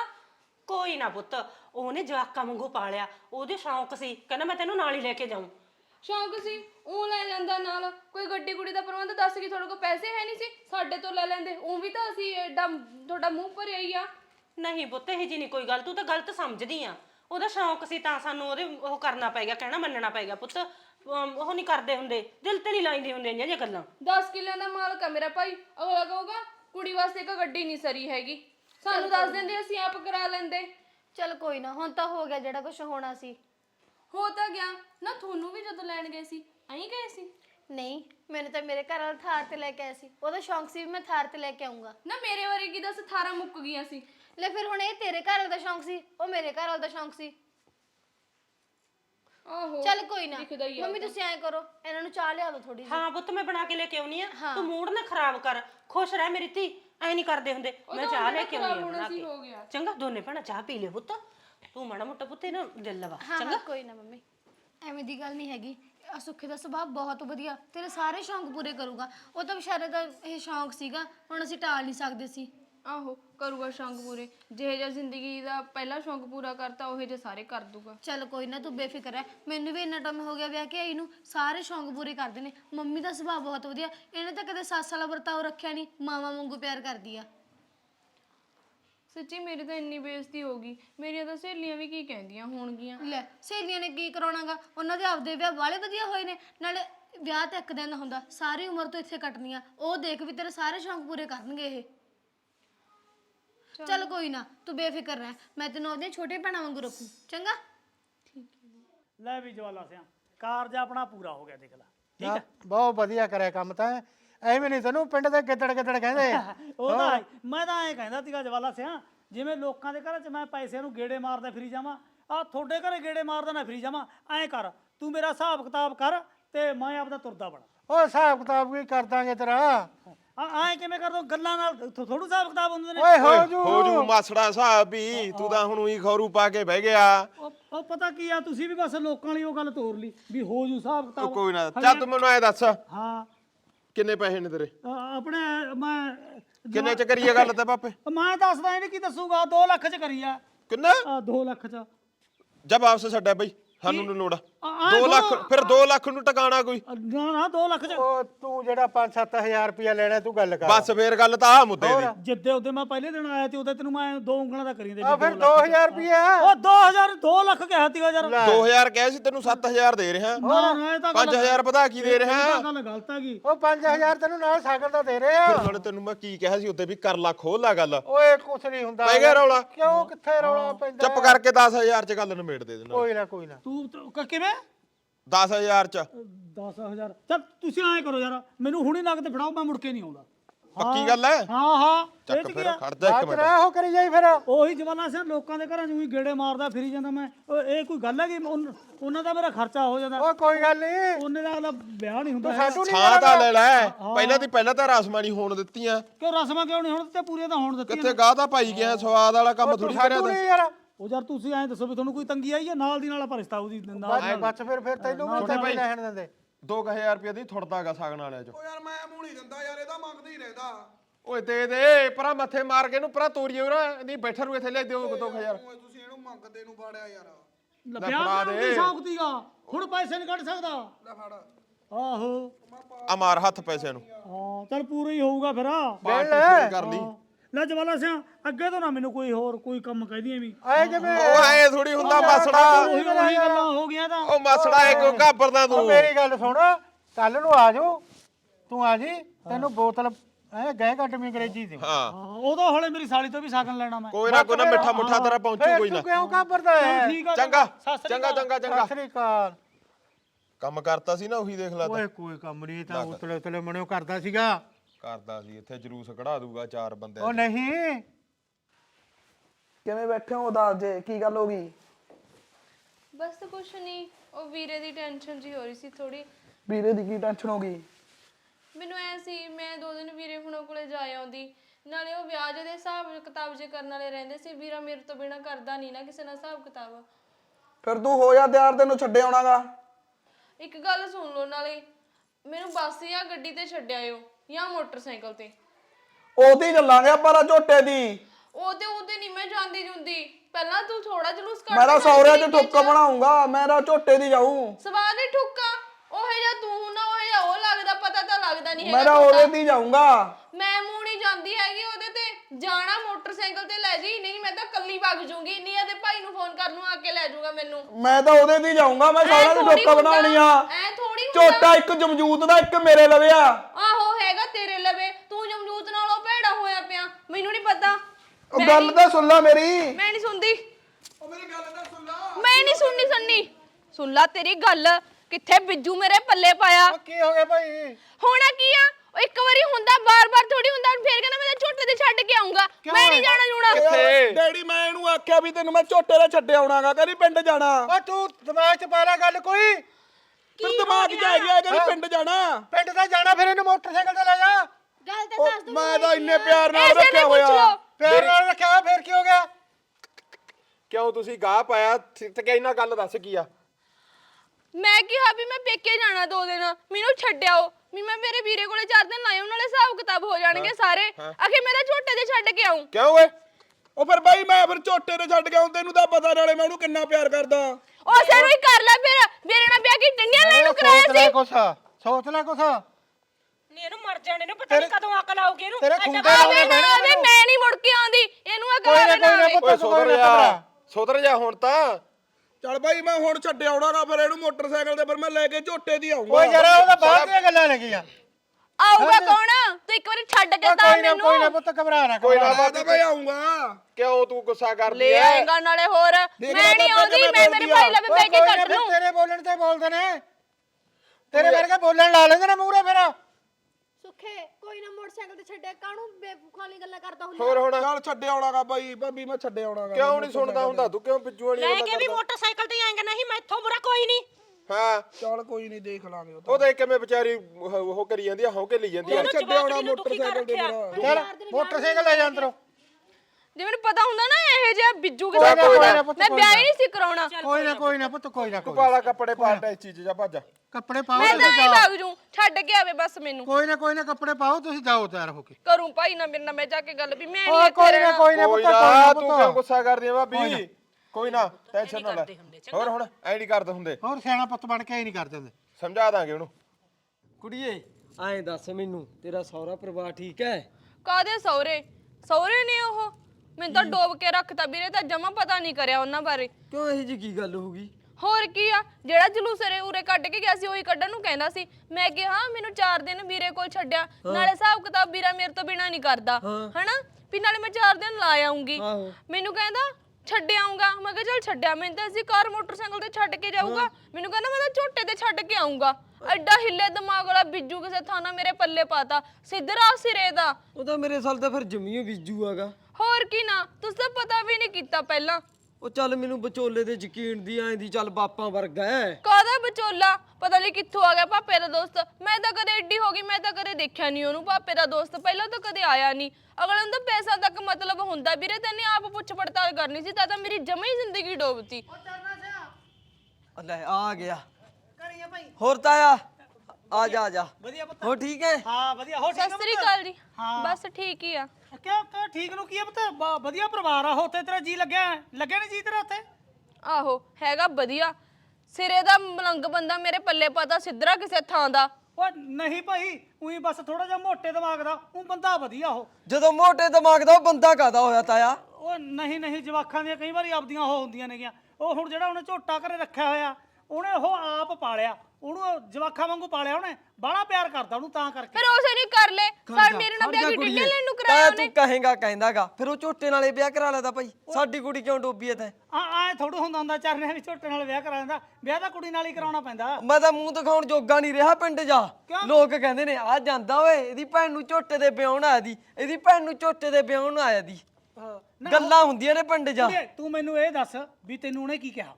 ਕੋਈ ਨਾ ਪੁੱਤ ਉਹਨੇ ਜਵਾਕਾਂ ਵਾਂਗੂ ਪਾਲਿਆ। ਉਹਦੇ ਸ਼ੌਂਕ ਸੀ ਕਹਿੰਦਾ ਮੈਂ ਤੈਨੂੰ ਨਾਲ ਹੀ ਲੈ ਕੇ ਜਾਊਂ। ਸ਼ੌਂਕ ਸੀ ਉਹ ਲੈ ਜਾਂਦਾ ਨਾਲ। ਕੋਈ ਗੱਡੀ ਗੁੱਡੀ ਦਾ ਪ੍ਰਬੰਧ ਦੱਸ ਕਿ ਤੁਹਾਡੇ ਕੋਲ ਪੈਸੇ ਹੈ ਨਹੀਂ ਸੀ? ਸਾਡੇ ਤੋਂ ਲੈ ਲੈਂਦੇ। ਉਹ ਵੀ ਤਾਂ ਅਸੀਂ ਐਡਾ ਤੁਹਾਡਾ ਮੂੰਹ ਭਰਿਆ ਹੀ ਆ। ਨਹੀਂ ਪੁੱਤ ਇਹ ਜੀ ਨਹੀਂ ਕੋਈ ਗੱਲ ਤੂੰ ਤਾਂ ਗਲਤ ਸਮਝਦੀ ਆ। ਉਹਦਾ ਸ਼ੌਂਕ ਸੀ ਤਾਂ ਸਾਨੂੰ ਉਹਦੇ ਉਹ ਕਰਨਾ ਪਏਗਾ ਕਹਿਣਾ ਮੰਨਣਾ ਪਏਗਾ ਪੁੱਤ। ਅਮ, ਉਹ ਨਹੀਂ ਕਰਦੇ ਹੁੰਦੇ ਦਿਲ ਤੇ ਨਹੀਂ ਲਾਈਂਦੇ ਹੁੰਦੇ ਇੰਨੀਆਂ ਜਿਹੀਆਂ ਗੱਲਾਂ। 10 ਕਿੱਲਿਆਂ ਦਾ ਮਾਲਕ ਆ ਮੇਰਾ ਭਾਈ। ਅਗਲਾ ਕਹੂਗਾ ਕੁੜੀ ਵਾਸਤੇ ਇੱਕ ਗੱਡੀ ਨਹੀਂ ਸਰੀ ਹੈਗੀ। ਸਾਨੂੰ ਦੱਸ ਦਿੰਦੇ ਅਸੀਂ ਆਪ ਕਰਾ ਲੈਂਦੇ। ਚਲ ਕੋਈ ਨਾ ਹੁਣ ਤਾਂ ਹੋ ਗਿਆ ਜਿਹੜਾ ਕੁਝ ਹੋਣਾ ਸੀ। ਹੋ ਤਾਂ ਗਿਆ। ਨਾ ਤੁਹਾਨੂੰ ਵੀ ਜਦੋਂ ਲੈਣ ਗਏ ਸੀ ਐਂ ਗਏ ਸੀ? ਨਹੀਂ ਮੈਨੂੰ ਤਾਂ ਮੇਰੇ ਘਰ ਵਾਲਾ ਥਾਰ ਤੇ ਲੈ ਕੇ ਆਇਆ ਸੀ। ਉਹਦਾ ਸ਼ੌਂਕ ਸੀ ਵੀ ਮੈਂ ਥਾਰ ਤੇ ਲੈ ਕੇ ਆਉਂਗਾ ਨਾ ਮੇਰੇ ਬਾਰੇ ਕੀ ਦੱਸ 18 ਮੁੱਕ ਗਈਆਂ ਸੀ। ਲੈ ਫਿਰ ਹੁਣ ਇਹ ਤੇਰੇ ਘਰ ਵਾਲੇ ਦਾ ਸ਼ੌਂਕ ਸੀ ਉਹ ਮੇਰੇ ਘਰ ਵਾਲੇ ਦਾ ਸ਼ੌਂਕ ਸੀ। ਆਹੋ ਚਲ ਕੋਈ ਨਾ ਦਿਖਦਾ ਹੀ ਆ ਮੰਮੀ ਤੁਸੀਂ ਐਂ ਕਰੋ ਇਹਨਾਂ ਨੂੰ ਚਾਹ ਲਿਆ ਦਿਓ ਥੋੜੀ ਜਿਹੀ। ਹਾਂ ਪੁੱਤ ਮੈਂ ਬਣਾ ਕੇ ਲੈ ਕੇ ਆਉਣੀ ਆ। ਤੂੰ ਮੂਡ ਨਾ ਖਰਾਬ ਕਰ ਖੁਸ਼ ਰਹਿ ਮੇਰੀ ਧੀ। ਐ ਨਹੀਂ ਕਰਦੇ ਹੁੰਦੇ ਮੈਂ ਚਾਹ ਲੈ ਕੇ ਆਉਣੀ ਆ ਬਣਾ ਕੇ। ਚੰਗਾ ਦੋਨੇ ਭੈਣਾਂ ਚਾਹ ਪੀ ਲਿਓ ਪੁੱਤ। ਤੂੰ ਮਾੜਾ ਮੋਟਾ ਪੁੱਤ ਨਾ ਦਿਲ ਲਵਾ ਹਾਂ ਹਾਂ ਕੋਈ ਨਾ ਮੰਮੀ। ਐਵੇਂ ਦੀ ਗੱਲ ਨਹੀਂ ਹੈਗੀ। ਆ ਸੁੱਖੇ ਦਾ ਸੁਭਾਅ ਬਹੁਤ ਵਧੀਆ। ਤੇਰੇ ਸਾਰੇ ਸ਼ੌਂਕ ਪੂਰੇ ਕਰੂਗਾ। ਉਹ ਤਾਂ ਵਿਚਾਰੇ ਦਾ ਇਹ ਸ਼ੌਂਕ ਸੀਗਾ ਹੁਣ ਅਸੀਂ ਟਾਲ ਨਹੀਂ ਸਕਦੇ ਸੀ। ਆਹੋ ਕਰੂਗਾ ਸ਼ੌਂਕ ਪੂਰੇ। ਜਿਹੇ ਜਿਹਾ ਜ਼ਿੰਦਗੀ ਦਾ ਪਹਿਲਾ ਸ਼ੌਂਕ ਪੂਰਾ ਕਰਤਾ ਉਹੇ ਜਿਹੇ ਸਾਰੇ ਕਰ ਦੂਗਾ। ਚੱਲ ਕੋਈ ਨਾ ਤੂੰ ਬੇਫਿਕਰ ਰਹਿ। ਮੈਨੂੰ ਵੀ ਇੰਨਾ ਟਾਈਮ ਹੋ ਗਿਆ ਵਿਆਹ ਕੇ ਆਈ ਨੂੰ। ਸਾਰੇ ਸ਼ੌਂਕ ਪੂਰੇ ਕਰਦੇ ਨੇ। ਮੰਮੀ ਦਾ ਸੁਭਾਅ ਬਹੁਤ ਵਧੀਆ। ਇਹਨੇ ਤਾਂ ਕਦੇ ਸੱਸ ਵਾਲਾ ਵਰਤਾਓ ਰੱਖਿਆ ਨਹੀਂ। ਮਾਵਾ ਵਾਂਗੂ ਪਿਆਰ ਕਰਦੀ ਆ। ਸੱਚੀ ਮੇਰੀ ਤਾਂ ਇੰਨੀ ਬੇਇੱਜ਼ਤੀ ਹੋ ਗਈ। ਮੇਰੀਆਂ ਤਾਂ ਸਹੇਲੀਆਂ ਵੀ ਕੀ ਕਹਿੰਦੀਆਂ ਹੋਣਗੀਆਂ। ਲੈ ਸਹੇਲੀਆਂ ਨੇ ਕੀ ਕਰਾਉਣਾਗਾ? ਉਹਨਾਂ ਦੇ ਆਪਦੇ ਵਿਆਹ ਵਾਲੇ ਵਧੀਆ ਹੋਏ ਨੇ। ਨਾਲੇ ਵਿਆਹ ਤਾਂ ਇੱਕ ਦਿਨ ਦਾ ਹੁੰਦਾ। ਸਾਰੀ ਉਮਰ ਤੋਂ ਇੱਥੇ ਕੱਟਣੀਆਂ। ਉਹ ਦੇਖ ਵੀ ਤੇਰੇ ਸਾਰੇ ਸ਼ੌਂਕ ਪੂਰੇ ਕਰਨਗੇ ਇਹ। ਚੱਲ। ਕੋਈ ਨਾ ਤੂੰ ਬੇਫਿਕਰ ਰਹਿ। ਮੈਂ ਤੈਨੂੰ ਉਹਦੀਆਂ ਛੋਟੇ ਭੈਣਾਂ ਵਾਂਗੂ ਰੱਖੂ ਚੰਗਾ? ਲੈ ਵੀ ਜਵਾਲਾ ਸਿਆ। ਕਾਰਜ ਆਪਣਾ ਪੂਰਾ ਹੋ ਗਿਆ ਦੇਖ ਲੈ। ਠੀਕ ਨਾ, ਬਹੁਤ ਵਧੀਆ ਕਰਿਆ ਕੰਮ ਤਾਂ। ਐਵੇਂ ਨਹੀਂ ਤੈਨੂੰ ਪਿੰਡ ਦੇ ਗਿੱਦੜ ਗਿੱਦੜ ਕਹਿੰਦੇ। ਉਹ ਤਾਂ। ਮੈਂ ਤਾਂ ਐਂ ਕਹਿੰਦਾ ਸੀਗਾ ਜਵਾਲਾ ਸਿਆ ਜਿਵੇਂ ਲੋਕਾਂ ਦੇ ਘਰਾਂ 'ਚ ਮੈਂ ਪੈਸਿਆਂ ਨੂੰ ਗੇੜੇ ਮਾਰਦਾ ਫਿਰੀ ਜਾਵਾਂ ਆ ਤੁਹਾਡੇ ਘਰੇ ਗੇੜੇ ਮਾਰਦਾ ਨਾ ਫਿਰੀ ਜਾਵਾਂ ਐਂ ਕਰ ਤੂੰ ਮੇਰਾ ਹਿਸਾਬ ਕਿਤਾਬ ਕਰ ਤੇ ਮੈਂ ਆਪਦਾ ਤੁਰਦਾ ਬਣਾ ਉਹ ਹਿਸਾਬ ਕਿਤਾਬ ਵੀ ਕਰ ਦਾਂਗੇ ਤੇਰਾ? ਆ ਐਂ ਕਿਵੇਂ ਕਰ ਦੋ ਗੱਲਾਂ ਨਾਲ ਥੋ- ਥੋੜ੍ਹਾ ਹਿਸਾਬ ਕਿਤਾਬ ਹੁੰਦੇ ਨੇ? ਓਏ ਹੋ ਜੂ। ਹੋ ਜੂ ਮਾਸੜਾ ਸਾਹਿਬ ਵੀ ਤੂੰ ਤਾਂ ਹੁਣ ਉਹੀ ਖੌਰੂ ਪਾ ਕੇ ਬਹਿ ਗਿਆ। ਉਹ ਪਤਾ ਕੀ ਆ ਤੁਸੀਂ ਵੀ ਬਸ ਲੋਕਾਂ ਲਈ ਉਹ ਗੱਲ ਤੋਰ ਲਈ ਵੀ ਹੋ ਜੂ ਹਿਸਾਬ ਕਿਤਾਬ। ਕੋਈ ਨਾ ਚੱਲ ਤੂੰ ਮੈਨੂੰ ਐ ਦੱਸ। ਹਾਂ। ਕਿੰਨੇ ਪੈਸੇ ਨੇ ਤੇਰੇ? ਅ, ਆਪਣੇ ਮੈਂ ਕਿੰਨੇ ਚ ਕਰੀਏ ਗੱਲ ਤੇ ਪਾਪੇ ਮੈਂ ਦੱਸਦਾ ਇਹਨੇ ਕੀ ਦੱਸੂਗਾ 2 ਲੱਖ ਚ ਕਰੀ ਆ ਕਿੰਨਾ 2 ਲੱਖ ਚ। ਜਬ ਵਾਪਸ ਛੱਡਿਆ ਬਈ ਸਾਨੂੰ ਨੀ ਲੋੜ। ਆ- ਆ 2 ਲੱਖ ਫਿਰ 2 ਲੱਖ ਨੂੰ ਟਿਕਾਣਾ ਕੋਈ। ਨਾ ਨਾ 2 ਲੱਖ ਚ। ਉਹ ਤੂੰ ਜਿਹੜਾ 5-7000 ਰੁਪਇਆ ਲੈਣਾ ਤੂੰ ਗੱਲ ਕਰ। ਬਸ ਫੇਰ ਗੱਲ ਤਾਂ ਆ ਮੁੱਦੇ ਦੀ। ਜਿੱਦੇ ਉਹਦੇ ਮੈਂ ਪਹਿਲੇ ਦਿਨ ਆਇਆ ਤੇ ਉਹਦੇ ਤੈਨੂੰ ਮੈਂ ਦੋ ਉਂਗਲਾਂ ਦਾ ਕਰੀ ਦੇ ਆ ਫਿਰ 2000 ਰੁਪਇਆ। ਉਹ 2000 2 ਲੱਖ ਕਿਹਾ ਤੀਗਾ ਯਾਰ। ਨਾ 2000 ਕਹਿ ਸੀ ਤੈਨੂੰ 7000 ਦੇ ਰਿਹਾ। ਨਾ ਇਹ ਤਾਂ ਗੱਲ 5000 ਵਧਾ ਕੀ ਦੇ ਰਿਹਾ। ਇਹ ਤਾਂ ਗੱਲ ਗਲਤ ਹੈਗੀ ਉਹ 5000 ਤੈਨੂੰ ਨਾਲ ਸਾਈਕਲ ਦਾ ਦੇ ਰਹੇ। ਆ ਫਿਰ ਨਾਲੇ ਤੈਨੂੰ ਮੈਂ ਕੀ ਕਿਹਾ ਸੀ ਉੱਤੇ ਵੀ ਕਰ ਲਾ ਖੋਲ ਲਾ ਗੱਲ। ਓਏ ਕੁਛ ਨਹੀਂ ਹੁੰਦਾ। ਪੈ ਗਿਆ ਰੌਲਾ। ਕਿਉਂ ਕਿੱਥੇ ਰੌਲਾ ਪੈਂਦਾ? ਚੁੱਪ ਕਰਕੇ 10000 ਚ ਗੱਲ ਨਿਮੇੜ ਦੇ ਦੇਣਾ। ਕੋਈ ਨਾ ਕੋਈ ਨਾ। ਤੂੰ ਕਿਵੇਂ? 10000 ਚ। 10000 ਚੱਲ ਤੁਸੀਂ ਐਂ ਕਰੋ ਯਾਰ ਮੈਨੂੰ ਹੁਣੇ ਨਗਦ ਫੜਾਓ ਮੈਂ ਮੁੜ ਕੇ ਨਹੀਂ ਆਉਂਦਾ। ਪੱਕੀ ਗੱਲ ਹੈ? ਹਾਂ ਹਾਂ। ਇਹ ਚੱਕ ਚ ਕੀ ਫਿਰ ਆ? ਖੜ ਜਾ ਇੱਕ ਮਿੰਟ। ਉਹ ਕਰੀ ਜਾਈ ਫਿਰ। ਉਹੀ ਜਵਾਨਾ ਸਿਆ ਲੋਕਾਂ ਦੇ ਘਰਾਂ 'ਚ ਵੀ ਗੇੜੇ ਮਾਰਦਾ ਫਿਰੀ ਜਾਂਦਾ ਮੈਂ। ਉਹ ਇਹ ਕੋਈ ਗੱਲ ਹੈ ਕਿ ਉਨ- ਉਹਨਾਂ ਦਾ ਮੇਰਾ ਖਰਚਾ ਹੋ ਜਾਂਦਾ? ਉਹ ਕੋਈ ਗੱਲ ਨਹੀਂ। ਉਹਨੇ ਦਾ ਅਗਲਾ ਵਿਆਹ ਨਹੀਂ ਹੁੰਦਾ ਹੈਗਾ। ਸਾਡੂ ਨਹੀਂ ਛਾਂ ਤਾਂ ਲੈ ਲੈ। ਪਹਿਲਾਂ ਦੀ ਪਹਿਲਾਂ ਤਾਂ ਰਸਮਾਂ ਨਹੀਂ ਹੋਣ ਦਿੱਤੀਆਂ। ਕਿਉਂ ਰਸਮਾਂ ਕਿਉਂ ਨਹੀਂ ਹੁਣ ਤੇ ਪੂਰੀਆਂ ਤਾਂ ਹੋਣ ਦਿੱਤੀਆਂ ਕਿੱਥੇ ਗਾਹ ਤਾਂ ਪਾਈ ਗਿਆ ਸਵਾਦ ਵਾਲਾ ਕੰਮ ਥੋੜੀ ਕਰਿਆ ਸਾਡੂ ਤਾਂ। ਨਹੀਂ ਯਾਰ। ਉਹ ਯਾਰ ਤੁਸੀਂ ਐਂ ਦੱਸੋ ਵੀ ਤੁਹਾਨੂੰ ਕੋਈ ਤੰਗੀ ਆਈ ਹੈ ਨਾਲ ਦੀ ਨਾਲ ਆਪਾਂ ਰਿਸ਼ਤਾ ਉਹਦੀ ਨਾਲ ਬਸ ਬਸ ਫਿਰ ਫਿਰ ਤੈਨੂੰ ਵੀ ਤਾਂ ਨਹੀਂ ਲੈਣ ਦਿੰਦੇ। 2000 ਰੁਪਏ ਦੀ ਥੁੜਦਾਗਾ ਸਾਗਣ ਵਾਲਿਆਂ ਚੋਂ। ਓ ਯਾਰ ਮੈਂ ਮੂੰਹ ਨਹੀਂ ਦਿੰਦਾ ਯਾਰ ਇਹਦਾ ਮੰਗਦਾ ਹੀ ਰਹਿੰਦਾ। ਓਏ ਦੇ ਦੇ ਪਰਾਂ ਮੱਥੇ ਮਾਰ ਕੇ ਇਹਨੂੰ ਪਰਾਂ ਤੋਰੀਏ ਉਰਾ। ਨਹੀਂ ਬੈਠਾ ਰੂ ਇੱਥੇ ਲੈ ਦਿਓ 2000 ਓਏ ਤੁਸੀਂ ਇਹਨੂੰ ਮੰਗਦੇ ਨੂੰ ਬਾੜਿਆ ਯਾਰ। ਫੜਾ ਕਰਨ ਦੇ। ਦੀ ਸ਼ੌਕ ਦੀਗਾ ਹੁਣ ਪੈਸੇ ਨਹੀਂ ਕੱਢ ਸਕਦਾ। ਲੈ ਫੜ। ਆਹੋ। ਆ ਮਾਰ ਹੱਥ ਪੈਸੇ ਨੂੰ। ਹਾਂ ਚੱਲ ਪੂਰਾ ਹੀ ਹੋਊਗਾ ਫਿਰ। ਪਾਰਟੀ ਫੇਰ ਕਰ ਲਈ। ਲੈ ਜਵਾਲਾ ਸਿਆ ਅੱਗੇ ਤੋਂ ਨਾ ਮੈਨੂੰ ਕੋਈ ਹੋਰ ਕੋਈ ਕੰਮ ਕਹਿਦੀ ਐਵੇਂ। ਆਏ ਜਿਵੇਂ ਉਹ ਐ ਥੋੜੀ ਹੁੰਦਾ ਮਸੜਾ। ਉਹੀ ਉਹੀ ਗੱਲਾਂ ਹੋ ਗਈਆਂ ਤਾਂ। ਉਹ ਮਸੜਾ ਇੱਕ ਘਾਬਰਦਾ ਤੂੰ। ਮੇਰੀ ਗੱਲ ਸੁਣ ਕੱਲ ਨੂੰ ਆ ਜਾਓ ਤੂੰ ਆ ਜੀ ਤੈਨੂੰ ਬੋਤਲ ਐ ਗਏ ਘਟਮੀ ਅੰਗਰੇਜ਼ੀ ਦੀ। ਹਾਂ। ਹਾਂ, ਉਦੋਂ ਹੌਲੇ ਮੇਰੀ ਸਾਲੀ ਤੋਂ ਵੀ ਸਾਗਨ ਲੈਣਾ ਮੈਂ। ਕੋਈ ਨਾ ਕੋਈ ਨਾ ਮਿੱਠਾ ਮੁੱਠਾ ਤੇਰਾ ਪਹੁੰਚੂ ਕੋਈ ਤੂੰ ਨਾ ਕਿਉਂ ਕਾਬਰਦਾ ਹੈ? ਠੀਕ ਆ ਚੰਗਾ। ਸਤਿ ਸ੍ਰੀ ਚੰਗਾ। ਚੰਗਾ ਚੰਗਾ। ਸਤਿ ਸ੍ਰੀ ਅਕਾਲ। ਕੰਮ ਕਰਤਾ ਸੀ ਨਾ ਉਹੀ ਦੇਖ ਲੈ ਓਏ ਕੋਈ ਕੰਮ ਨਹੀਂ ਤਾਂ ਉਤਲੇ ਉਤਲੇ ਮਣਿਓ ਕਰਦਾ ਸੀਗਾ। ਕਰਦਾ ਸੀ ਇੱਥੇ ਜਲੂਸ ਕਢਾ ਦੂਗਾ ਚਾਰ ਬੰਦੇ ਉਹ ਨਹੀਂ। ਕਿਵੇਂ ਬੈਠੇ ਹੋ ਦੱਸ ਜੇ? ਕੀ ਗੱਲ ਹੋ ਗਈ? ਬਸ ਕੁਛ ਨਹੀਂ ਉਹ ਵੀਰੇ ਦੀ ਟੈਨਸ਼ਨ ਜੀ ਹੋ ਰਹੀ ਸੀ ਥੋੜੀ ਵੀਰੇ ਦੀ ਕੀ ਟੈਨਸ਼ਨ ਹੋ ਗਈ? ਮੈਨੂੰ ਐ ਸੀ ਮੈਂ ਦੋ ਦਿਨ ਵੀਰੇ ਹੁਣਾਂ ਕੋਲੇ ਜਾ ਆਉਂਦੀ। ਨਾਲੇ ਉਹ ਵਿਆਜ ਦੇ ਹਿਸਾਬ ਕਿਤਾਬ ਜੇ ਕਰਨ ਵਾਲੇ ਰਹਿੰਦੇ ਸੀ ਵੀਰਾ ਮੇਰੇ ਤੋਂ ਬਿਨਾ ਕਰਦਾ ਨਹੀਂ ਨਾ ਕਿਸੇ ਨਾਲ ਹਿਸਾਬ ਕਿਤਾਬ। ਫਿਰ ਤੂੰ ਹੋ ਜਾ ਤਿਆਰ ਤੈਨੂੰ ਛੱਡੇ ਆਉਣਾਗਾ। ਇੱਕ ਗੱਲ ਸੁਣ ਲਓ ਨਾਲੇ ਮੈਨੂੰ ਬੱਸ ਜਾਂ ਗੱਡੀ ਤੇ ਛੱਡਿਆਇਓ ਜਾਂ ਮੋਟਰਸਾਈਕਲ ਤੇ? ਉਹਦੀ ਚੱਲਾਂਗੇ ਆਪਾਂ ਤਾਂ ਝੋਟੇ ਦੀ? ਉਹਦੇ ਉਹਦੇ ਨਹੀਂ ਮੈਂ ਜਾਂਦੀ ਜੁੰਦੀ। ਪਹਿਲਾਂ ਤੂੰ ਥੋੜਾ ਜਲੂਸ ਕੱਢ ਮੈਂ ਤਾਂ ਕੇ ਨਾ ਸੌਰਿਆਂ ਤਰੀਕੇ ਠੁੱਕ ਬਣਾਉਂਗਾ ਮੈਂ ਤਾਂ ਝੋਟੇ ਦੀ ਜਾਊਂ। ਸਵਾਦ ਨਹੀਂ ਠੁੱਕਾ ਉਹ ਜਿਹਾ ਤੂੰ ਨਾ ਉਹ ਜਿਹਾ ਉਹ ਲੱਗਦਾ ਪਤਾ ਤਾਂ ਲੱਗਦਾ ਨਹੀਂ ਹੈਗਾ ਤਾਂ ਤੁਹਾਡਾ। ਉਹਦੇ ਦੀ ਜਾਊਂਗਾ। ਮੈਂ ਮੂੰਹ ਨਹੀਂ ਜਾਂਦੀ ਹੈਗੀ ਉਹਦੇ ਤੇ। ਜਾਣਾ ਮੋਟਰਸਾਈਕਲ ਤੇ ਲੈ ਜੀ ਨਹੀਂ ਮੈਂ ਤਾਂ ਕੱਲੀ ਵਗ ਜੂੰਗੀ। ਨਹੀਂ ਇਹਦੇ ਭਾਈ ਨੂੰ ਫੋਨ ਕਰ ਨੂੰ ਆ ਕੇ ਲੈ ਜਾਊਗਾ ਮੈਨੂੰ। ਮੈਂ ਤਾਂ ਉਹਦੇ ਦੀ ਜਾਊਂਗਾ ਮੈਂ ਸੌਰਿਆਂ ਠੁੱਕ ਹੁੰਦਾ, ਬਣਾਉਣੀ ਆ। ਐ ਥੋੜੀ ਝੋਟਾ ਇੱਕ ਜਮਜੂਤ ਦਾ ਇੱਕ ਮੇਰੇ ਲਵੇ ਆ ਆਹੋ ਹੈਗਾ ਤੇਰੇ ਲਵੇ ਤੂੰ ਜਮਜੂਤ ਨਾਲੋਂ ਭੈੜਾ ਹੋਇਆ ਪਿਆ ਮੈਨੂੰ ਨਹੀਂ ਪਤਾ ਉਹ ਮੈਂ ਗੱਲ ਤਾਂ ਸੁਣ ਲੈ ਮੇਰੀ। ਮੈਂ ਨਹੀਂ ਸੁਣਦੀ। ਉਹ ਮੇਰੀ ਗੱਲ ਤਾਂ ਸੁਣ ਲੈ। ਮੈਂ ਨਹੀਂ ਸੁਣਨੀ ਸੁਣਨੀ ਸੁਣ ਲਾ ਤੇਰੀ ਗੱਲ। ਕਿੱਥੇ ਬਿੱਜੂ ਮੇਰੇ ਪੱਲੇ ਪਾਇਆ? ਕੀ ਹੋ ਗਿਆ ਭਾਈ? ਹੋਣਾ ਕੀ ਆ? ਉਹ ਇੱਕ ਵਾਰੀ ਹੁੰਦਾ ਬਾਰ-ਬਾਰ ਥੋੜੀ ਹੁੰਦਾ ਹੁਣ ਫੇਰ ਕਹਿੰਦਾ ਮੈਂ ਤਾਂ ਝੋਟੇ ਤੇ ਛੱਡ ਕੇ ਆਉਂਗਾ ਮੈਂ ਨਹੀਂ ਜਾਣਾ ਜੂਣਾ। ਯਾਰ, ਡੈਡੀ ਮੈਂ ਇਹਨੂੰ ਆਖਿਆ ਵੀ ਤੈਨੂੰ ਮੈਂ ਝੋਟੇ ਤੇ ਛੱਡੇ ਆਉਣਾਗਾ ਕਹਿੰਦੀ ਪਿੰਡ ਜਾਣਾ। ਓ ਤੂੰ ਦਿਮਾਗ 'ਚ ਪਾ ਲੈ ਗੱਲ ਕੋਈ। ਫਿਰ ਦਿਮਾਗ 'ਚ ਆ ਗਿਆ ਕਹਿੰਦੀ ਪਿੰਡ ਜਾਣਾ? ਪਿੰਡ ਤਾਂ ਜਾਣਾ ਫਿਰ ਇਹਨੂੰ ਮੋਟਰਸਾਈਕਲ ਤੇ ਲੈ ਜਾ। ਗੱਲ ਤਾਂ ਉਹ ਦੱਸ ਦੋ ਮੈਂ ਤਾਂ ਇੰਨੇ ਪਿਆਰ ਨਾਲ ਐਸੇ ਨੇ ਰੱਖਿਆ ਪੁੱਛ ਹੋਇਆ। ਲਓ। ਪਿਆਰ ਨਾਲ ਰੱਖਿਆ ਹੋਇਆ, ਫਿਰ ਕੀ ਹੋ ਗਿਆ? ਕਿਉਂ ਤੁਸੀਂ ਗਾਹ ਪਾਇਆ? ਤੇ ਕਿ ਇਹਨਾਂ ਗੱਲ ਦੱਸ ਕੀ ਆ? ਮੈਂ ਕਿਹਾ ਵੀ ਮੈਂ ਪੇਕੇ ਜਾਣਾ ਦੋ ਦਿਨ। ਮੈਨੂੰ ਛੱਡਿਆਓ ਵੀ ਮੈਂ ਮੇਰੇ ਵੀਰੇ ਕੋਲੇ ਚਾਰ ਦਿਨ ਲਾਏ ਨਾਲੇ ਹਿਸਾਬ ਕਿਤਾਬ ਹੋ ਜਾਣਗੇ ਸਾਰੇ। ਆਖੇ ਮੈਂ ਤਾਂ ਝੋਟੇ ਤੇ ਛੱਡ ਕੇ ਆਉਂ ਕਿਉਂ ਓਏ? ਉਹ ਫਿਰ ਬਾਈ ਮੈਂ ਫਿਰ ਝੋਟੇ ਤੇ ਛੱਡ ਕੇ ਆਉਂ ਤੈਨੂੰ ਤਾਂ ਪਤਾ ਨਾਲੇ ਮੈਂ ਉਹਨੂੰ ਕਿੰਨਾ ਪਿਆਰ ਕਰਦਾ। ਉਸੇ ਨੂੰ ਹੀ ਕਰ ਲੈ ਫਿਰ। ਮੇਰੇ ਨਾਲ ਵਿਆਹ ਕੀ ਡੰਡੀਆਂ ਲੈਣ ਨੂੰ ਕਰਾਇਆ ਸੋਚ ਲੈ ਸੀ। ਕੁਛ। ਸੋਚ ਲੈ ਕੁਛ। ਨਹੀਂ ਇਹਨੂੰ ਮਰ ਜਾਣੇ ਨੂੰ ਪਤਾ ਨਹੀਂ ਕਦੋਂ ਅਕਲ ਆਊਗੀ ਇਹਨੂੰ। ਤੇਰੇ ਅੱਛਾ, ਖੁੰਡੇ ਆਵੇ ਨਾ ਆਵੇ ਮੈਂ ਨਹੀਂ ਮੁੜ ਕੇ ਆਉਂਦੀ ਇਹਨੂੰ ਆ ਕੋਈ ਨਾ ਕਰਾ ਕੋਈ ਨਾ ਦੇਣਾ ਪੁੱਤ ਓਏ ਤੂੰ ਸੁਧਰ ਕੋਈ ਨਾ ਜਾ ਘਬਰਾ। ਸੁਧਰ ਜਾ ਹੁਣ ਤਾਂ। ਚੱਲ ਬਾਈ ਮੈਂ ਹੁਣ ਛੱਡੇ ਆਉਣਾਗਾ ਫਿਰ ਇਹਨੂੰ ਮੋਟਰਸਾਈਕਲ ਤੇ ਫਿਰ ਮੈਂ ਲੈ ਕੇ ਝੋਟੇ ਦੀ ਆਉਂਗਾ ਓਏ ਜਰਾ ਉਹਦਾ ਬਾਹਰ ਦੀਆਂ ਗੱਲਾਂ ਲੱਗੀਆਂ। ਆਊਗਾ ਕੌਣ? ਤੂੰ ਇੱਕ ਵਾਰੀ ਛੱਡ ਕੇ ਤਾਂ ਕੋਈ ਨਾ ਕੋਈ ਨਾ ਮੈਨੂੰ ਪੁੱਤ ਘਬਰਾ ਨਾ ਕੋਈ ਨਾ ਘਬਰਾ ਮੈਂ ਤਾਂ ਬਾਈ ਆਉਂਗਾ ਕਿਉਂ ਤੂੰ ਗੁੱਸਾ ਕਰਦੀ ਲੈ ਐ? ਆਏਗਾ ਨਾਲੇ ਹੋਰ। ਮੈਂ ਲੈ ਨਹੀਂ ਤਾਂ ਆਉਂਦੀ ਕਿਵੇਂ ਮੈਂ ਬੋਲਦੀ ਮੇਰੇ ਆ? ਭਾਈ ਲਵੇ ਬੈ ਕੇ ਕੋਈ ਨਾ ਕੱਟ ਫਿਰ ਲੂੰ ਤੇਰੇ ਬੋਲਣ ਤੇ ਬੋਲਦੇ ਨੇ। ਤੇਰੇ ਵਰਗੇ ਬੋਲਣ ਲਾ ਲੈਂਦੇ ਨੇ ਮੂਹਰੇ ਸੁੱਖੇ ਕੋਈ ਨਾ ਮੋਟਰਸਾਈਕਲ ਤੇ ਛੱਡਿਆ ਕਾਹਨੂੰ ਬੇਵਕੂਫਾਂ ਵਾਲੀ ਗੱਲਾਂ ਕਰਦਾ ਹੁੰਦਾ ਹੋਰ ਹੁਣ? ਚੱਲ ਛੱਡੇ ਆਉਣਾਗਾ ਬਾਈ ਭਾਬੀ ਮੈਂ ਛੱਡੇ ਆਉਣਾਗਾ। ਕਿਉਂ ਨਹੀਂ ਸੁਣਦਾ ਹੁੰਦਾ? ਤੂੰ ਕਿਉਂ ਪਿੱਜੂ ਵਾਲੀ ਲੈ ਗੱਲਾਂ ਕੇ ਵੀ ਕਰਦਾ? ਮੋਟਰਸਾਈਕਲ ਤੇ ਆਏਗਾ ਨਹੀਂ ਮੈਥੋਂ ਬੁਰਾ ਕੋਈ ਨਹੀਂ। ਹਾਂ। ਚੱਲ ਕੋਈ ਨਹੀਂ ਦੇਖ ਲਾਂਗੇ ਉਹ ਤਾਂ। ਉਹ ਦੇਖ ਕਿਵੇਂ ਵਿਚਾਰੀ ਉਹ ਉਹ ਕਰੀ ਜਾਂਦੀ ਆ ਹੌਕੇ ਲਈ ਜਾਂਦੀ ਆ। ਉਹਨੂੰ ਛੱਡੇ ਆਉਣਾ ਜਵਾਕੜੀ ਨੂੰ ਦੁਖੀ ਕਰ ਮੋਟਰਸਾਈਕਲ ਰੱਖਿਆ। ਮੇਰਾ ਚੱਲ ਮੋਟਰਸਾਈਕਲ ਲੈ ਜਾ ਅੰਦਰੋਂ। ਜੇ ਮੈਨੂੰ ਪਤਾ ਹੁੰਦਾ ਨਾ ਇਹ ਜਿਹਾ ਬਿੱਜੂ ਕੋਈ ਨਾ, ਕਿਸੇ ਕੋਈ ਦਾ ਨਾ ਪੁੱਤ, ਮੈਂ ਕੋਈ ਵਿਆਹ। ਹੀ ਨਹੀਂ ਸੀ ਕਰਾਉਣਾ। ਕੋਈ ਨਾ ਕੋਈ ਨਾ ਪੁੱਤ ਕੋਈ ਨਾ ਤੂੰ ਕੋਈ ਪਾਲਾ ਕੱਪੜੇ ਪਾਲ ਟੈ ਚੀਜ਼ ਜਾ ਭੱਜ ਕੱਪੜੇ ਪਾਓ ਮੈਂ ਤਾਂ ਤੁਸੀਂ ਹੀ ਜਾਓ। ਜੂ ਛੱਡ ਕੇ ਆਵੇ ਬਸ ਮੈਨੂੰ। ਕੋਈ ਨਾ ਕੋਈ ਨਾ ਕੱਪੜੇ ਪਾਓ ਤੁਸੀਂ ਜਾਓ ਤਿਆਰ ਹੋ ਕੇ। ਕਰੂੰ ਭਾਈ ਨਾ ਮੇਰੇ ਨਾਲ ਮੈਂ ਜਾ ਕੇ ਗੱਲ ਵੀ ਮੈਂ ਨਹੀਂ ਇੱਥੇ ਕੋਈ ਨਾ ਰਹਿਣਾ। ਕੋਈ ਨਾ ਕੋਈ ਪੁੱਤ ਕੋਈ ਨਾ ਨਾ ਤੂੰ ਕਿਉਂ ਪੁੱਤ ਗੁੱਸਾ ਕਰਦੀ ਆ ਭਾਬੀ? ਕੋਈ ਨਾ। ਟੈਨਸ਼ਨ ਨਾ ਲੈ। ਹੋਰ ਹੁਣ ਐ ਨਹੀਂ ਕਰਦੇ ਹੁੰਦੇ। ਹੋਰ ਸਿਆਣਾ ਪੁੱਤ ਬਣ ਕੇ ਹੀ ਨਹੀਂ ਕਰਦੇ ਹੁੰਦੇ। ਸਮਝਾ ਦਾਂਗੇ ਉਹਨੂੰ। ਕੁੜੀਏ ਐਂ ਦੱਸ ਮੈਨੂੰ ਤੇਰਾ ਸਹੁਰਾ ਪਰਿਵਾਰ ਠੀਕ ਹੈ ਕਾਦੇ ਸਹੁਰੇ? ਸਹੁਰੇ ਨੇ ਉਹ? ਮੈਨੂੰ ਤਾਂ ਡੋਬ ਕੇ ਰੱਖਤਾ ਵੀਰੇ ਤਾਂ ਜਮਾ ਪਤਾ ਨਹੀਂ ਕਰਿਆ ਉਹਨਾਂ ਬਾਰੇ। ਕਿਉਂ ਇਹ ਜੀ ਕੀ ਗੱਲ ਹੋ ਗਈ? ਹੋਰ ਕੀ ਆ? ਜਿਹੜਾ ਜਲੂਸ ਰੇ ਉਰੇ ਕੱਢ ਕੇ ਗਿਆ ਸੀ ਉਹੀ ਕੱਢਣ ਨੂੰ ਕਹਿੰਦਾ ਸੀ। ਮੈਂ ਕਿਹਾ ਹਾਂ ਮੈਨੂੰ 4 ਦਿਨ ਵੀਰੇ ਕੋਲ ਛੱਡਿਆ। ਨਾਲੇ ਹਿਸਾਬ ਕਿਤਾਬ ਵੀਰਾ ਮੇਰੇ ਤੋਂ ਬਿਨਾ ਨਹੀਂ ਕਰਦਾ। ਹਨਾ? ਵੀ ਨਾਲੇ ਮੈਂ 4 ਦਿਨ ਲਾ ਆਉਂਗੀ ਆਹੋ। ਮੈਨੂੰ ਕਹਿੰਦਾ ਛੱਡ ਆਉਂਗਾ ਮੈਂ ਕਿਹਾ ਚੱਲ ਛੱਡਿਆ। ਮੈਨੂੰ ਤਾਂ ਅਸੀਂ ਕਾਰ ਮੋਟਰਸਾਈਕਲ ਤੇ ਛੱਡ ਕੇ ਜਾਊਗਾ। ਮੈਨੂੰ ਕਹਿੰਦਾ ਮੈਂ ਤਾਂ ਝੋਟੇ ਤੇ ਛੱਡ ਕੇ ਆਉਂਗਾ ਐਡਾ ਹਿੱਲੇ ਦਿਮਾਗ ਵਾਲਾ ਬਿੱਜੂ ਕਿਸੇ ਥਾਣਾ ਮੇਰੇ ਪੱਲੇ ਪਾਤਾ। ਸਿੱਧਰਾ ਸਿਰੇ ਦਾ। ਉਹ ਤਾਂ ਮੇਰੇ ਸਾਲ ਤਾਂ ਫਿਰ ਜਮੀਓ ਬੀਜੂ ਆਗਾ। ਹੋਰ ਕੀ ਨਾ? ਤੁਸੀਂ ਤਾਂ ਪਤਾ ਵੀ ਨਹੀਂ ਕੀਤਾ ਪਹਿਲਾਂ। ਉਹ ਚੱਲ ਮੈਨੂੰ ਵਿਚੋਲੇ ਦੇ ਯਕੀਨ ਦੀ ਐਂ ਦੀ ਚੱਲ ਬਾਪਾਂ ਵਰਗਾ ਹੈ ਕਾਹਦਾ ਵਿਚੋਲਾ? ਪਤਾ ਨਹੀਂ ਕਿੱਥੋਂ ਆ ਗਿਆ ਪਾਪੇ ਦਾ ਦੋਸਤ। ਮੈਂ ਤਾਂ ਕਦੇ ਏਡੀ ਹੋ ਗਈ ਮੈਂ ਤਾਂ ਕਦੇ ਦੇਖਿਆ ਨਹੀਂ ਉਹਨੂੰ ਪਾਪੇ ਦਾ ਦੋਸਤ। ਪਹਿਲਾਂ ਤਾਂ ਕਦੇ ਆਇਆ ਨਹੀਂ ਅਗਲੇ ਨੂੰ ਤਾਂ ਪੈਸਾ ਤੱਕ ਮਤਲਬ ਹੁੰਦਾ ਵੀਰੇ ਤੈਨੇ ਆਪ ਪੁੱਛ ਪੜਤਾਲ ਕਰਨੀ ਸੀ ਤਾਂ ਤਾਂ ਮੇਰੀ ਜਮੇ ਹੀ ਜ਼ਿੰਦਗੀ ਡੋਬਤੀ। ਲੈ ਆ ਗਿਆ। ਹੋਰ ਤਾਇਆ? ਆ ਜਾ ਆ ਜਾ। ਵਧੀਆ ਪੁੱਤ। ਹੋ ਠੀਕ ਹੈ ਹਾਂ ਵਧੀਆ। ਹੋ ਠੀਕ ਸਤਿ ਸ੍ਰੀ ਅਕਾਲ ਜੀ। ਬਸ ਠੀਕ ਹੀ ਆ। ਕਿਉਂ ਕਿਉਂ ਠੀਕ ਨੂੰ ਕੀ ਹੈ ਪੁੱਤ? ਬ- ਵਧੀਆ ਪਰਿਵਾਰ ਆ ਉੱਥੇ ਤੇਰਾ ਜੀ ਲੱਗਿਆ ਹੈ? ਲੱਗਿਆ ਨਹੀਂ ਜੀ ਤੇਰਾ ਉੱਥੇ? ਆਹੋ ਹੈਗਾ ਵਧੀਆ। ਸਿਰੇ ਦਾ ਮਲੰਗ ਬੰਦਾ ਮੇਰੇ ਪੱਲੇ ਪਤਾ ਸਿੱਧਰਾ ਕਿਸੇ ਥਾਂ ਦਾ। ਓਏ ਨਹੀਂ ਭਾਈ ਉਹੀ ਬਸ ਥੋੜਾ ਜਿਹਾ ਮੋਟੇ ਦਿਮਾਗ ਦਾ ਉਹ ਬੰਦਾ ਵਧੀਆ ਉਹ। ਜਦੋਂ ਮੋਟੇ ਦਿਮਾਗ ਦਾ ਉਹ ਬੰਦਾ ਕਾਦਾ ਹੋਇਆ ਤਾਇਆ? ਉਹ ਨਹੀਂ ਨਹੀਂ ਜਵਾਖਾਂ ਦੀਆਂ ਕਈ ਵਾਰੀ ਆਪਦੀਆਂ ਉਹ ਹੁੰਦੀਆਂ ਨੇਗੀਆਂ। ਉਹ ਹੁਣ ਜਿਹੜਾ ਉਹਨੇ ਝੋਟਾ ਘਰੇ ਰੱਖਿਆ ਹੋਇਆ ਉਹਨੇ ਉਹ ਆਪ ਪਾਲਿਆ ਉਹਨੂੰ ਜਵਾਖਾਂ ਵਾਂਗੂ ਪਾਲਿਆ ਉਹਨੇ ਬਾਹਲਾ ਪਿਆਰ ਕਰਦਾ ਉਹਨੂੰ ਤਾਂ ਕਰਕੇ। ਫਿਰ ਉਸੇ ਨਹੀਂ ਕਰ ਲੈ ਸਰ ਮੇਰੇ ਨਾਲ ਵਿਆਹ ਕੀ ਡਿੱਲੇ ਲੈਣ ਨੂੰ ਕਰਾਇਆ ਉਹਨੇ। ਤੂੰ ਕਹੇਗਾ ਕਹਿੰਦਾਗਾ। ਫਿਰ ਉਹ ਝੋਟੇ ਨਾਲੇ ਵਿਆਹ ਕਰਾ ਲੈਦਾ ਭਾਈ। ਸਾਡੀ ਕੁੜੀ ਕਿਉਂ ਡੋਬੀ ਐ ਤੈਂ ਆ ਆਏ ਥੋੜਾ ਹੁੰਦਾ ਹੁੰਦਾ ਚਰਨੇ ਵੀ ਝੋਟੇ ਨਾਲ ਵਿਆਹ ਕਰਾ ਦਿੰਦਾ ਵਿਆਹ ਤਾਂ ਕੁੜੀ ਨਾਲ ਹੀ ਕਰਾਉਣਾ ਪੈਂਦਾ। ਮੈਂ ਤਾਂ ਮੂੰਹ ਦਿਖਾਉਣ ਜੋਗਾ ਨਹੀਂ ਰਿਹਾ ਪਿੰਡ ਜਾ। ਲੋਕ ਕਹਿੰਦੇ ਨੇ ਆ ਜਾਂਦਾ ਓਏ ਇਹਦੀ ਭੈਣ ਨੂੰ ਝੋਟੇ ਦੇ ਵਿਆਹਣ ਆਇਆ ਦੀ ਇਹਦੀ ਭੈਣ ਨੂੰ ਝੋਟੇ ਦੇ ਵਿਆਹਣ ਆਇਆ ਦੀ। ਗੱਲਾਂ ਹੁੰਦੀਆਂ ਨੇ ਪਿੰਡ ਜਾ। ਤੂੰ ਮੈਨੂੰ ਇਹ ਦੱਸ ਵੀ ਤੈਨੂੰ ਉਹਨੇ ਕੀ ਕਿਹਾ?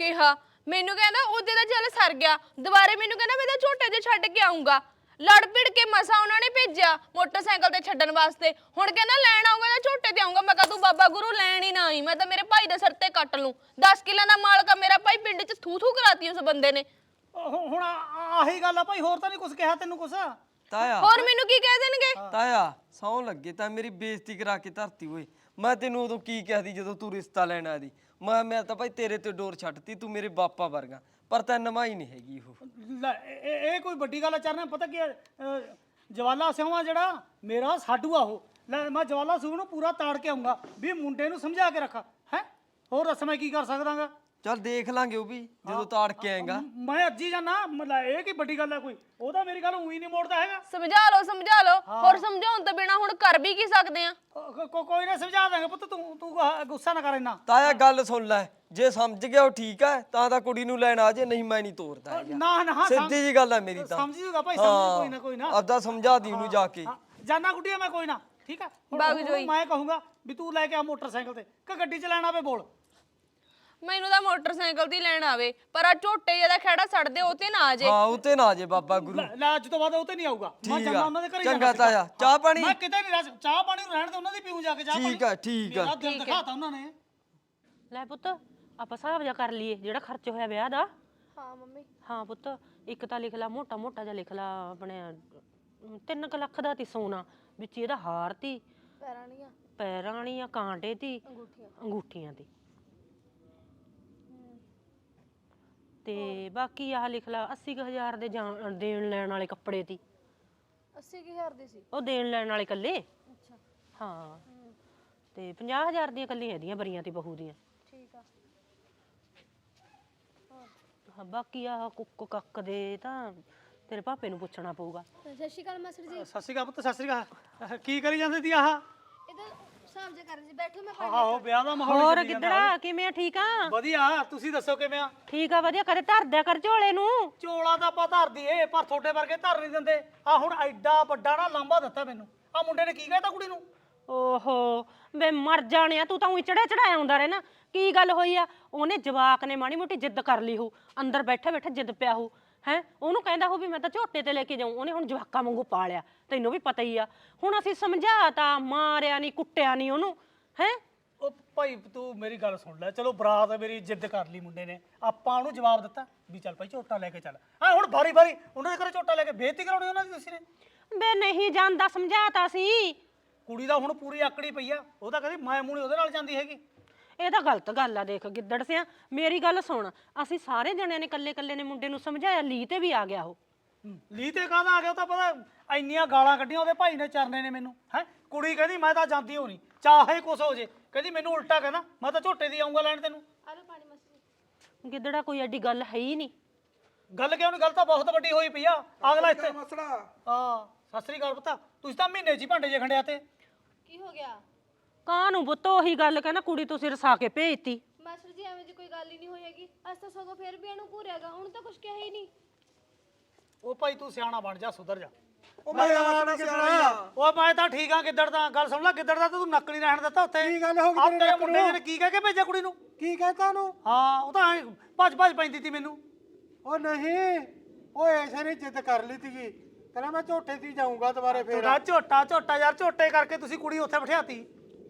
ਕਿਹਾ। ਮੈਨੂੰ ਕਹਿੰਦਾ ਉਹਦੇ ਦਾ ਚੱਲ ਸਰ ਗਿਆ। ਦੁਬਾਰੇ ਮੈਨੂੰ ਕਹਿੰਦਾ ਮੈਂ ਤਾਂ ਝੋਟੇ ਛੱਡ ਕੇ ਆਉਂਗਾ ਲੜ ਭਿੜ ਕੇ ਮਸਾ ਉਹਨਾਂ ਨੇ ਭੇਜਿਆ ਮੋਟਰਸਾਈਕਲ ਤੇ ਛੱਡਣ ਵਾਸਤੇ। ਹੁਣ ਕਹਿੰਦਾ ਲੈਣ ਆਉਂਗਾ ਤਾਂ ਝੋਟੇ ਤੇ ਆਉਂਗਾ ਮੈਂ ਕਹਾਂ ਤੂੰ ਬਾਬਾ ਗੁਰੂ ਲੈਣ ਹੀ ਨਾ ਆਈ। ਮੈਂ ਤਾਂ ਮੇਰੇ ਭਾਈ ਦੇ ਸਿਰ ਤੇ ਕੱਟ ਲੂੰ। 10 ਕਿੱਲਾਂ ਦਾ ਮਾਲਕ ਆ ਮੇਰਾ ਭਾਈ ਪਿੰਡ 'ਚ ਥੂ ਥੂ ਕਰਾਤੀ ਉਸ ਬੰਦੇ ਨੇ। ਉਹ ਹੁਣ ਆ- ਆਹੀ ਗੱਲ ਆ ਭਾਈ ਹੋਰ ਤਾਂ ਨਹੀਂ ਕੁਝ ਕਿਹਾ ਤੈਨੂੰ ਕੁਛ? ਤਾਇਆ। ਹੋਰ ਮੈਨੂੰ ਕੀ ਕਹਿ ਦੇਣਗੇ? ਤਾਇਆ ਸੌ ਲੱਗੇ ਤਾਂ ਮੇਰੀ ਬੇਇੱਜ਼ਤੀ ਕਰਾ ਕੇ ਧਰਤੀ ਓਏ। ਮੈਂ ਤੈਨੂੰ ਉਦੋਂ ਕੀ ਕਿਹਾ ਸੀ ਜਦੋਂ ਤੂੰ ਰਿਸ਼ਤਾ ਲੈਣ ਆਇਆ ਦੀ ਮੈਂ ਮੈਂ ਤਾਂ ਭਾਈ ਤੇਰੇ ਤੇ ਡੋਰ ਛੱਡਤੀ ਤੂੰ ਮੇਰੇ ਬਾਪਾ ਵਰਗਾ। ਪਰ ਤਾਂ ਨਮਾਈ ਨਹੀਂ ਹੈਗੀ ਉਹ। ਲੈ, ਇਹ ਇਹ- ਇਹ ਕੋਈ ਵੱਡੀ ਗੱਲ ਆ ਚਰਨੇ ਪਤਾ ਕੀ ਹੈ ਅਹ, ਜਵਾਲਾ ਸਿਉਆ ਜਿਹੜਾ ਮੇਰਾ ਸਾਡੂ ਆ ਉਹ। ਲੈ ਮੈਂ ਜਵਾਲਾ ਸਿਉ ਨੂੰ ਪੂਰਾ ਤਾੜ ਕੇ ਆਉਂਗਾ ਵੀ ਮੁੰਡੇ ਨੂੰ ਸਮਝਾ ਕੇ ਰੱਖਾ। ਹੈ? ਹੋਰ ਦੱਸ ਮੈਂ ਕੀ ਕਰ ਸਕਦਾਗਾ? ਚੱਲ ਦੇਖ ਲਾਂਗੇ ਉਹ ਵੀ ਜਦੋਂ ਤਾੜ ਕੇ ਆਏਗਾ। ਮੈਂ ਅੱਜ ਹੀ ਜਾਣਾ ਲੈ ਇਹ ਕੀ ਵੱਡੀ ਗੱਲ ਹੈ ਕੋਈ? ਉਹਦਾ ਮੇਰੀ ਗੱਲ ਉਹੀ ਨਹੀਂ ਮੋੜਦਾ ਹੈਗਾ। ਸਮਝਾ ਲਓ ਸਮਝਾ ਲਓ। ਹੋਰ ਸਮਝਾਉਣ ਤੋਂ ਬਿਨਾ ਹੁਣ ਕਰ ਵੀ ਕੀ ਸਕਦੇ ਆ? ਕੋ- ਕੋ- ਕੋ- ਕੋਈ ਨਾ ਸਮਝਾ ਦਾਂਗੇ ਪੁੱਤ ਤੂੰ ਤੂੰ ਗੁੱਸਾ ਨਾ ਕਰ ਇੰਨਾ। ਤਾਇਆ ਗੱਲ ਸੁਣ ਲੈ ਜੇ ਸਮਝ ਗਿਆ ਉਹ ਠੀਕ ਹੈ ਤਾਂ ਤਾਂ ਕੁੜੀ ਨੂੰ ਲੈਣ ਆ ਜੇ ਨਹੀਂ ਮੈਂ ਨਹੀਂ ਤੋਰਦਾ ਹੈਗਾ। ਨਾ ਨਾ ਸਮ- ਸਿੱਧੀ ਜੀ ਗੱਲ ਹੈ ਮੇਰੀ ਤਾਂ। ਸਮਝ ਜੂਗਾ ਭਾਈ ਸਮਝ ਕੋਈ ਨਾ ਕੋਈ ਨਾ। ਆਪਦਾ ਸਮਝਾ ਦੀ ਉਹਨੂੰ ਜਾ ਕੇ। ਜਾਨਾ ਗੁੱਡੀਆ ਮੈਂ ਕੋਈ ਨਾ ਠੀਕ ਹੈ? ਹੁਣ- ਬਾਗ ਹੁਣ ਜੋਈ। ਮੈਂ ਕਹੂੰਗਾ ਵੀ ਤੂੰ ਲੈ ਕੇ ਆ ਮੋਟਰਸਾਈਕਲ ਤੇ ਕਿ ਗੱਡੀ ਚਲਾਣਾ ਆਵੇ ਬੋਲ। ਮੈਨੂੰ ਤਾਂ ਮੋਟਰਸਾਈਕਲ ਦੀ ਲੈਣ ਆਵੇ ਪਰ ਆ ਝੋਟੇ ਜਿਹਦਾ ਖੜਾ ਛੱਡ ਦੇ ਉਹ ਤੇ ਨਾ ਆ ਜੇ। ਹਾਂ ਉਹ ਤੇ ਨਾ ਜੇ ਬਾਬਾ ਗੁਰੂ। ਲੈ ਲੈ, ਅੱਜ ਤੋਂ ਬਾਅਦ ਉਹ ਤੇ ਨਹੀਂ ਆਊਗਾ। ਮੈਂ ਠੀਕ ਜਾਣਾ। ਉਹਨਾਂ ਦੇ ਘਰੇ ਚੰਗਾ ਜਾਣਾ। ਤਾਇਆ। ਚਾਹ ਪਾਣੀ? ਮੈਂ ਕਿਤੇ ਨਹੀਂ ਰਹਿ ਚਾਹ ਪਾਣੀ ਨੂੰ ਰਹਿਣ ਦੇ ਉਹਨਾਂ ਦੀ ਪੀਉਂ ਜਾ ਕੇ ਚਾਹ ਪਾਣੀ। ਠੀਕ ਆ ਠੀਕ ਆ। ਮੇਰਾ ਦਿਲ ਦਿਖਾਤਾ ਉਹਨਾਂ ਨੇ। ਲੈ ਪੁੱਤ ਆਪਾਂ ਹਿਸਾਬ ਜਾ ਕਰ ਲਈਏ ਜਿਹੜਾ ਖਰਚ ਹੋਇਆ ਵਿਆਹ ਦਾ। ਹਾਂ ਮੰਮੀ। ਹਾਂ ਪੁੱਤ ਇੱਕ ਤਾਂ ਲਿਖ ਲਾ ਮੋਟਾ ਮੋਟਾ ਜਿਹਾ ਲਿਖ ਲਾ ਆਪਣੇ ਅਮ, ਤਿੰਨ ਕੁ ਲੱਖ ਦਾ ਤੀ ਸੋਨਾ। ਵਿੱਚ ਇਹਦਾ ਹਾਰ ਤੀ। ਪੈਰਾਂ ਨਹੀਂ ਆ ਪੈਰਾਂ ਵਾਲੀਆਂ ਕਾਂਟੇ ਤੀ। ਅੰਗੂਠੀਆਂ ਤੀ। ਤੇ ਬਾਕੀ ਆਹ ਲਿਖ ਲਾ 80000 ਦੇ ਜਾਣ- ਦੇਣ ਲੈਣ ਵਾਲੇ ਕੱਪੜੇ ਤੀ 80000 ਦੀ ਸੀ? ਉਹ ਦੇਣ ਲੈਣ ਵਾਲੇ ਕੱਲੇ ਅੱਛਾ। ਹਾਂ। ਤੇ 50000 ਦੀਆਂ ਕੱਲੀਆਂ ਇਹਦੀਆਂ ਬਰੀਆਂ ਤੇ ਬਹੂ ਦੀਆਂ। ਠੀਕ ਆ। ਹਾਂ ਬਾਕੀ ਆ ਕੁੱਕ ਕੱਕ ਦੇ ਤਾਂ ਤੇਰੇ ਪਾਪੇ ਨੂੰ ਪੁੱਛਣਾ ਪਊਗਾ। ਸਤਿ ਸ਼੍ਰੀ ਅਕਾਲ ਮਾਸਟਰ ਜੀ। ਸਤਿ ਸ਼੍ਰੀ ਅਕਾਲ ਪੁੱਤ ਸਤਿ ਸ਼੍ਰੀ ਅਕਾਲ। ਕੀ ਕਰੀ ਜਾਂਦੇ ਸੀ ਆਹ? ਇਹ ਤਾਂ ਸਾਹਮਣੇ ਕਰ ਜੀ ਬੈਠੋ ਮੈਂ ਆਹੋ ਵਿਆਹ ਦਾ ਮਾਹੌਲ ਹੋਰ। ਗਿੱਦੜਾ ਕਿਵੇਂ ਆ ਠੀਕ ਆ? ਵਧੀਆ ਤੁਸੀਂ ਦੱਸੋ ਕਿਵੇਂ ਆ? ਠੀਕ ਆ ਵਧੀਆ ਕਦੇ ਧਰ ਦਿਆ ਕਰ ਝੋਲੇ ਨੂੰ। ਚੋਲਾ ਤਾਂ ਆਪਾਂ ਧਰਦੀ ਏ ਪਰ ਤੁਹਾਡੇ ਵਰਗੇ ਧਰ ਨਹੀਂ ਦਿੰਦੇ। ਆ ਹੁਣ ਐਡਾ ਵੱਡਾ ਨਾ ਲਾਂਬਾ ਦਿੱਤਾ ਮੈਨੂੰ। ਆ ਮੁੰਡੇ ਨੇ ਕੀ ਕਹਿਤਾ ਕੁੜੀ ਨੂੰ? ਓਹੋ ਵੇ ਮਰ ਜਾਣਿਆ ਤੂੰ ਤਾਂ ਉਹੀ ਚੜਿਆ ਚੜਾਇਆ ਆਉਂਦਾ ਰਹਿਣਾ। ਕੀ ਗੱਲ ਹੋਈ ਆ? ਉਹਨੇ ਜਵਾਕ ਨੇ ਮਾੜੀ ਮੋਟੀ ਜਿੱਦ ਕਰ ਲਈ ਹੋ ਅੰਦਰ ਬੈਠਾ ਬੈਠਾ ਜਿੱਦ ਪਿਆ ਹੋ ਹੈ? ਉਹਨੂੰ ਕਹਿੰਦਾ ਹੋ ਵੀ ਮੈਂ ਤਾਂ ਝੋਟੇ ਤੇ ਲੈ ਕੇ ਜਾਉਂ ਉਹਨੇ ਹੁਣ ਜਵਾਕਾਂ ਵਾਂਗੂ ਪਾਲਿਆ। ਤੈਨੂੰ ਵੀ ਪਤਾ ਹੀ ਆ। ਹੁਣ ਅਸੀਂ ਸਮਝਾਤਾ ਮਾਰਿਆ ਨਹੀਂ ਕੁੱਟਿਆ ਨਹੀਂ ਉਹਨੂੰ। ਹੈ? ਉਹ ਭਾਈ ਤੂੰ ਮੇਰੀ ਗੱਲ ਸੁਣ ਲੈ। ਚਲੋ ਬਰਾਤ ਮੇਰੀ ਜਿੱਦ ਕਰ ਲਈ ਮੁੰਡੇ ਨੇ। ਆਪਾਂ ਉਹਨੂੰ ਜਵਾਬ ਦਿੱਤਾ ਵੀ ਚੱਲ ਭਾਈ ਝੋਟਾ ਲੈ ਕੇ ਚੱਲ। ਆ ਹੁਣ ਬਾਰੀ ਬਾਰੀ ਉਹਨਾਂ ਦੇ ਘਰੇ ਝੋਟਾ ਲੈ ਕੇ ਬੇਇੱਜ਼ਤੀ ਕਰਾਉਣੀ ਉਹਨਾਂ ਦੀ ਤੁਸੀਂ ਨੇ? ਵੇ ਨਹੀਂ ਜਾਂਦਾ ਸਮਝਾਤਾ ਸੀ। ਕੁੜੀ ਦਾ ਹੁਣ ਪੂਰੀ ਆਕੜੀ ਪਈ ਆ। ਉਹ ਤਾਂ ਕਹਿੰਦੀ ਮੈਂ ਮੂਣੀ ਉਹਦੇ ਨਾਲ ਜਾਂਦੀ ਹੈਗੀ। ਇਹ ਤਾਂ ਗਲਤ ਗੱਲ ਆ ਦੇਖ ਗਿੱਦੜ ਸਿਆ ਮੇਰੀ ਗੱਲ ਸੁਣ ਅਸੀਂ ਸਾਰੇ ਜਣਿਆਂ ਨੇ ਕੱਲੇ ਕੱਲੇ ਨੇ ਮੁੰਡੇ ਨੂੰ ਸਮਝਾਇਆ ਲੀ ਤੇ ਵੀ ਆ ਗਿਆ ਉਹ। ਲੀ ਤੇ ਕਾਹਦਾ ਆ ਗਿਆ ਉਹ ਤਾਂ ਪਤਾ ਇੰਨੀਆਂ ਗਾਲਾਂ ਕੱਢੀਆਂ ਉਹਦੇ ਭਾਈ ਨੇ ਚਰਨੇ ਨੇ ਮੈਨੂੰ ਹੈ? ਕੁੜੀ ਕਹਿੰਦੀ ਮੈਂ ਤਾਂ ਜਾਂਦੀ ਹੋ ਨਹੀਂ ਚਾਹੇ ਕੁਛ ਹੋ ਜੇ। ਕਹਿੰਦੀ ਮੈਨੂੰ ਉਲਟਾ ਕਹਿੰਦਾ ਮੈਂ ਤਾਂ ਝੋਟੇ ਦੀ ਆਉਂਗਾ ਲੈਣ ਤੈਨੂੰ। ਗਿੱਦੜਾ ਕੋਈ ਐਡੀ ਗੱਲ ਹੈ ਹੀ ਨਹੀਂ। ਗੱਲ ਕਿਉਂ ਨਹੀਂ ਗੱਲ ਤਾਂ ਬਹੁਤ ਵੱਡੀ ਹੋਈ ਪਈ ਆ। ਅਗਲਾ ਇੱਥੇ ਮਸਲਾ। ਹਾਂ ਸਤਿ ਸ੍ਰੀ ਅਕਾਲ ਪਤਾ। ਤੁਸੀਂ ਤਾਂ ਮਹੀਨੇ 'ਚ ਹੀ ਭਾਂਡੇ ਜੇ ਖੰਡਿਆ ਤੇ। ਕੀ ਹੋ ਗਿਆ? ਕਾਹਨੂੰ ਪੁੱਤ ਉਹੀ ਗੱਲ ਕਹਿੰਦਾ ਕੁੜੀ ਤੁਸੀਂ ਰਸਾ ਕੇ ਭੇਜਤੀ। ਮਾਸਟਰ ਜੀ ਐਵੇਂ ਦੀ ਕੋਈ ਗੱਲ ਹੀ ਨਹੀਂ ਹੋਈ ਹੈਗੀ ਅਸ ਤਾਂ ਸਗੋਂ ਫਿਰ ਵੀ ਇਹਨੂੰ ਘੂਰਿਆਗਾ ਉਹਨੂੰ ਤਾਂ ਕੁਝ ਕਿਹਾ ਹੀ ਨਹੀਂ। ਉਹ ਭਾਈ ਤੂੰ ਸਿਆਣਾ ਬਣ ਜਾ ਸੁਧਰ ਜਾ। ਉਹ ਮੈਂ ਆਣਾ ਸਿਆਣਾ। ਉਹ ਮੈਂ ਤਾਂ ਠੀਕ ਆ ਗਿੱਦੜ ਦਾ ਗੱਲ ਸੁਣ ਲੈ ਗਿੱਦੜ ਦਾ ਤਾਂ ਤੂੰ ਨੱਕ ਨਹੀਂ ਰਹਿਣ ਦਿੱਤਾ ਉੱਥੇ। ਕੀ ਗੱਲ ਹੋ ਗਈ ਤੇਰੇ ਮੁੰਡੇ ਨੂੰ? ਕੀ ਕਹਿ ਕੇ ਭੇਜਿਆ ਕੁੜੀ ਨੂੰ? ਕੀ ਕਹਤਾ ਉਹਨੂੰ? ਹਾਂ ਉਹ ਤਾਂ ਐਂ ਭੱਜ ਭੱਜ ਪੈਂਦੀ ਤੀ ਮੈਨੂੰ। ਉਹ ਨਹੀਂ ਉਹ ਐਸੇ ਨੇ ਜਿੱਦ ਕਰ ਲਈ ਸੀਗੀ। ਕਹਿੰਦਾ ਮੈਂ ਝੋਟੇ ਤੇ ਜਾਊਂਗਾ ਦੁਬਾਰੇ ਫੇਰ। ਝੋਟਾ ਝੋਟਾ ਯਾਰ ਝੋਟੇ ਕਰਕੇ ਤੁਸੀਂ ਕੁੜੀ ਉੱਥੇ ਬਿਠਾਤੀ।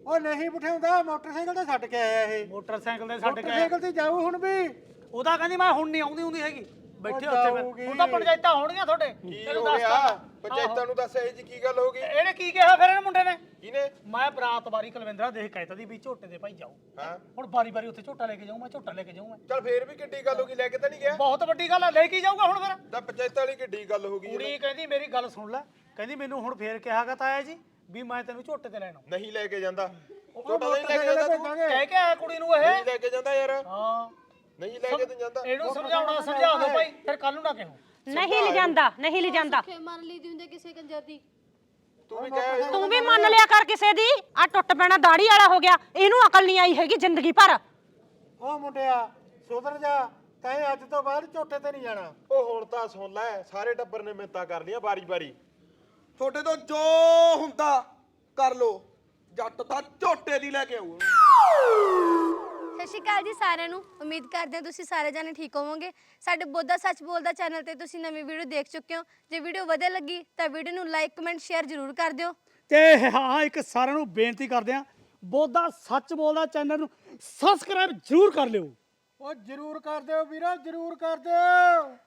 ਉਹ ਨਹੀਂ ਬਿਠਾਉਂਦਾ ਮੋਟਰਸਾਈਕਲ ਤੇ ਛੱਡ ਕੇ ਆਇਆ ਇਹ। ਮੋਟਰਸਾਈਕਲ ਦੇ ਛੱਡ ਕੇ ਆਇਆ। ਮੋਟਰਸਾਈਕਲ ਤੇ ਜਾਊ ਹੁਣ ਵੀ। ਉਹਦਾ ਕਹਿੰਦੀ ਮੈਂ ਹੁਣ ਨਹੀਂ ਆਉਂਦੀ ਹੁੰਦੀ ਹੈਗੀ। ਬੈਠੇ ਉੱਥੇ। ਫਿਰ। ਹੁਣ ਤਾਂ ਪੰਚਾਇਤਾਂ ਹੋਣਗੀਆਂ ਤੁਹਾਡੇ। ਕੀ ਤੈਨੂੰ ਹੋ ਦੱਸ ਗਿਆ? ਤਾ। ਪੰਚਾਇਤਾਂ ਨੂੰ ਦੱਸ ਇਹ ਜੀ ਕੀ ਗੱਲ ਹੋ ਗਈ? ਇਹਨੇ ਕੀ ਕਿਹਾ ਫਿਰ ਇਹਨੇ ਮੁੰਡੇ ਨੇ? ਕਿਹਨੇ? ਮੈਂ ਬਰਾਤ ਵਾਰੀ ਕੁਲਵਿੰਦਰਾ ਦੇਖ ਕਹਿਤਾ ਦੀ ਵੀ ਝੋਟੇ ਦੇ ਭਾਈ ਜਾਓ। ਹਾਂ। ਹੁਣ ਬਾਰੀ ਬਾਰੀ ਉੱਥੇ ਝੋਟਾ ਲੈ ਕੇ ਜਾਊਂ ਮੈਂ ਝੋਟਾ ਲੈ ਕੇ ਜਾਊਂ। ਮੈਂ ਚਲ ਫੇਰ ਵੀ ਕਿੱਡੀ ਗੱਲ ਹੋ ਗਈ ਲੈ ਕੇ ਤਾਂ ਨਹੀਂ ਗਿਆ? ਬਹੁਤ ਵੱਡੀ ਗੱਲ ਆ ਲੈ ਕੇ ਜਾਊਗਾ ਹੁਣ ਫਿਰ। ਤਾਂ ਪੰਚਾਇਤਾਂ ਵਾਲੀ ਕਿੱਡੀ ਗੱਲ ਹੋ ਗਈ ਕੁੜੀ ਕਹਿੰਦੀ ਮੇਰੀ ਗੱਲ ਸੁਣ ਲੈ। ਕਹਿੰਦੀ ਮੈਨੂੰ ਹੁਣ ਫੇਰ ਕਿਹਾਗਾ ਤਾਇਆ ਜੀ। ਵੀ ਮੈਂ ਤੈਨੂੰ ਝੋਟੇ ਤੇ ਲੈਣਾ ਨਹੀਂ ਲੈ ਕੇ ਜਾਂਦਾ। ਛੋਟਾ ਨਹੀਂ ਲੈ ਕੇ ਜਾਂਦਾ ਤੂੰ। ਕਹਿ ਕੇ ਆਇਆ ਕੁੜੀ ਨੂੰ ਇਹ। ਨਹੀਂ ਲੈ ਕੇ ਜਾਂਦਾ ਯਾਰ। ਹਾਂ। ਨਹੀਂ ਲੈ ਕੇ ਤੂੰ ਜਾਂਦਾ। ਇਹਨੂੰ ਸਮਝਾਉਣਾ ਸਮਝਾ ਦਿਓ ਭਾਈ। ਫਿਰ ਕੱਲ ਨੂੰ ਨਾ ਕਿਹੋ ਨਹੀਂ ਲਿਜਾਂਦਾ ਨਹੀਂ ਲਿਜਾਂਦਾ। ਕਿ ਮੰਨ ਲਈ ਦੀ ਹੁੰਦੇ ਕਿਸੇ ਕੰਜਰ ਦੀ। ਤੂੰ ਵੀ ਕਹਿ ਤੂੰ ਵੀ ਮੰਨ ਲਿਆ ਕਰ ਕਿਸੇ ਦੀ। ਆ ਟੁੱਟ ਪੈਣਾ ਦਾੜੀ ਵਾਲਾ ਹੋ ਗਿਆ। ਇਹਨੂੰ ਅਕਲ ਨਹੀਂ ਆਈ ਹੈਗੀ ਜ਼ਿੰਦਗੀ ਭਰ। ਉਹ ਮੁੰਡਿਆ ਸੁਧਰ ਜਾ। ਕਹੇ ਅੱਜ ਤੋਂ ਬਾਅਦ ਝੋਟੇ ਤੇ ਨਹੀਂ ਜਾਣਾ। ਉਹ ਹੁਣ ਤਾਂ ਸੁਣ ਲੈ ਸਾਰੇ ਟੱਬਰ ਨੇ ਮਿੰਤਾ ਕਰ ਲੀਆਂ ਬਾਰੀ ਬਾਰੀ ਤੁਹਾਡੇ ਤੋਂ ਜੋ ਹੁੰਦਾ ਕਰ ਲੋ ਜੱਟ ਤਾਂ ਝੋਟੇ ਦੀ ਲੈ ਕੇ ਆਊ ਸਤਿ ਸ਼੍ਰੀ ਅਕਾਲ ਜੀ ਸਾਰਿਆਂ ਨੂੰ। ਉਮੀਦ ਕਰਦੇ ਹਾਂ ਤੁਸੀਂ ਸਾਰੇ ਜਾਣੇ ਠੀਕ ਹੋਵੋਗੇ। ਸਾਡੇ ਬੋਧਾ ਸੱਚ ਬੋਲਦਾ ਚੈਨਲ ਤੇ ਤੁਸੀਂ ਨਵੀਂ ਵੀਡੀਓ ਦੇਖ ਚੁੱਕੇ ਹੋ। ਜੇ ਵੀਡੀਓ ਵਧੀਆ ਲੱਗੀ ਤਾਂ ਵੀਡੀਓ ਨੂੰ ਲਾਈਕ ਕਮੈਂਟ ਸ਼ੇਅਰ ਜ਼ਰੂਰ ਕਰ ਦਿਓ। ਤੇ ਹਾਂ ਇੱਕ ਸਾਰਿਆਂ ਨੂੰ ਬੇਨਤੀ ਕਰਦੇ ਆ ਬੋਧਾ ਸੱਚ ਬੋਲਦਾ ਚੈਨਲ ਨੂੰ ਸਬਸਕ੍ਰਾਈਬ ਜ਼ਰੂਰ ਕਰ ਲਿਓ। ਉਹ ਜਰੂਰ ਕਰ ਦਿਓ ਵੀਰੋ ਜਰੂਰ ਕਰ ਦਿਓ।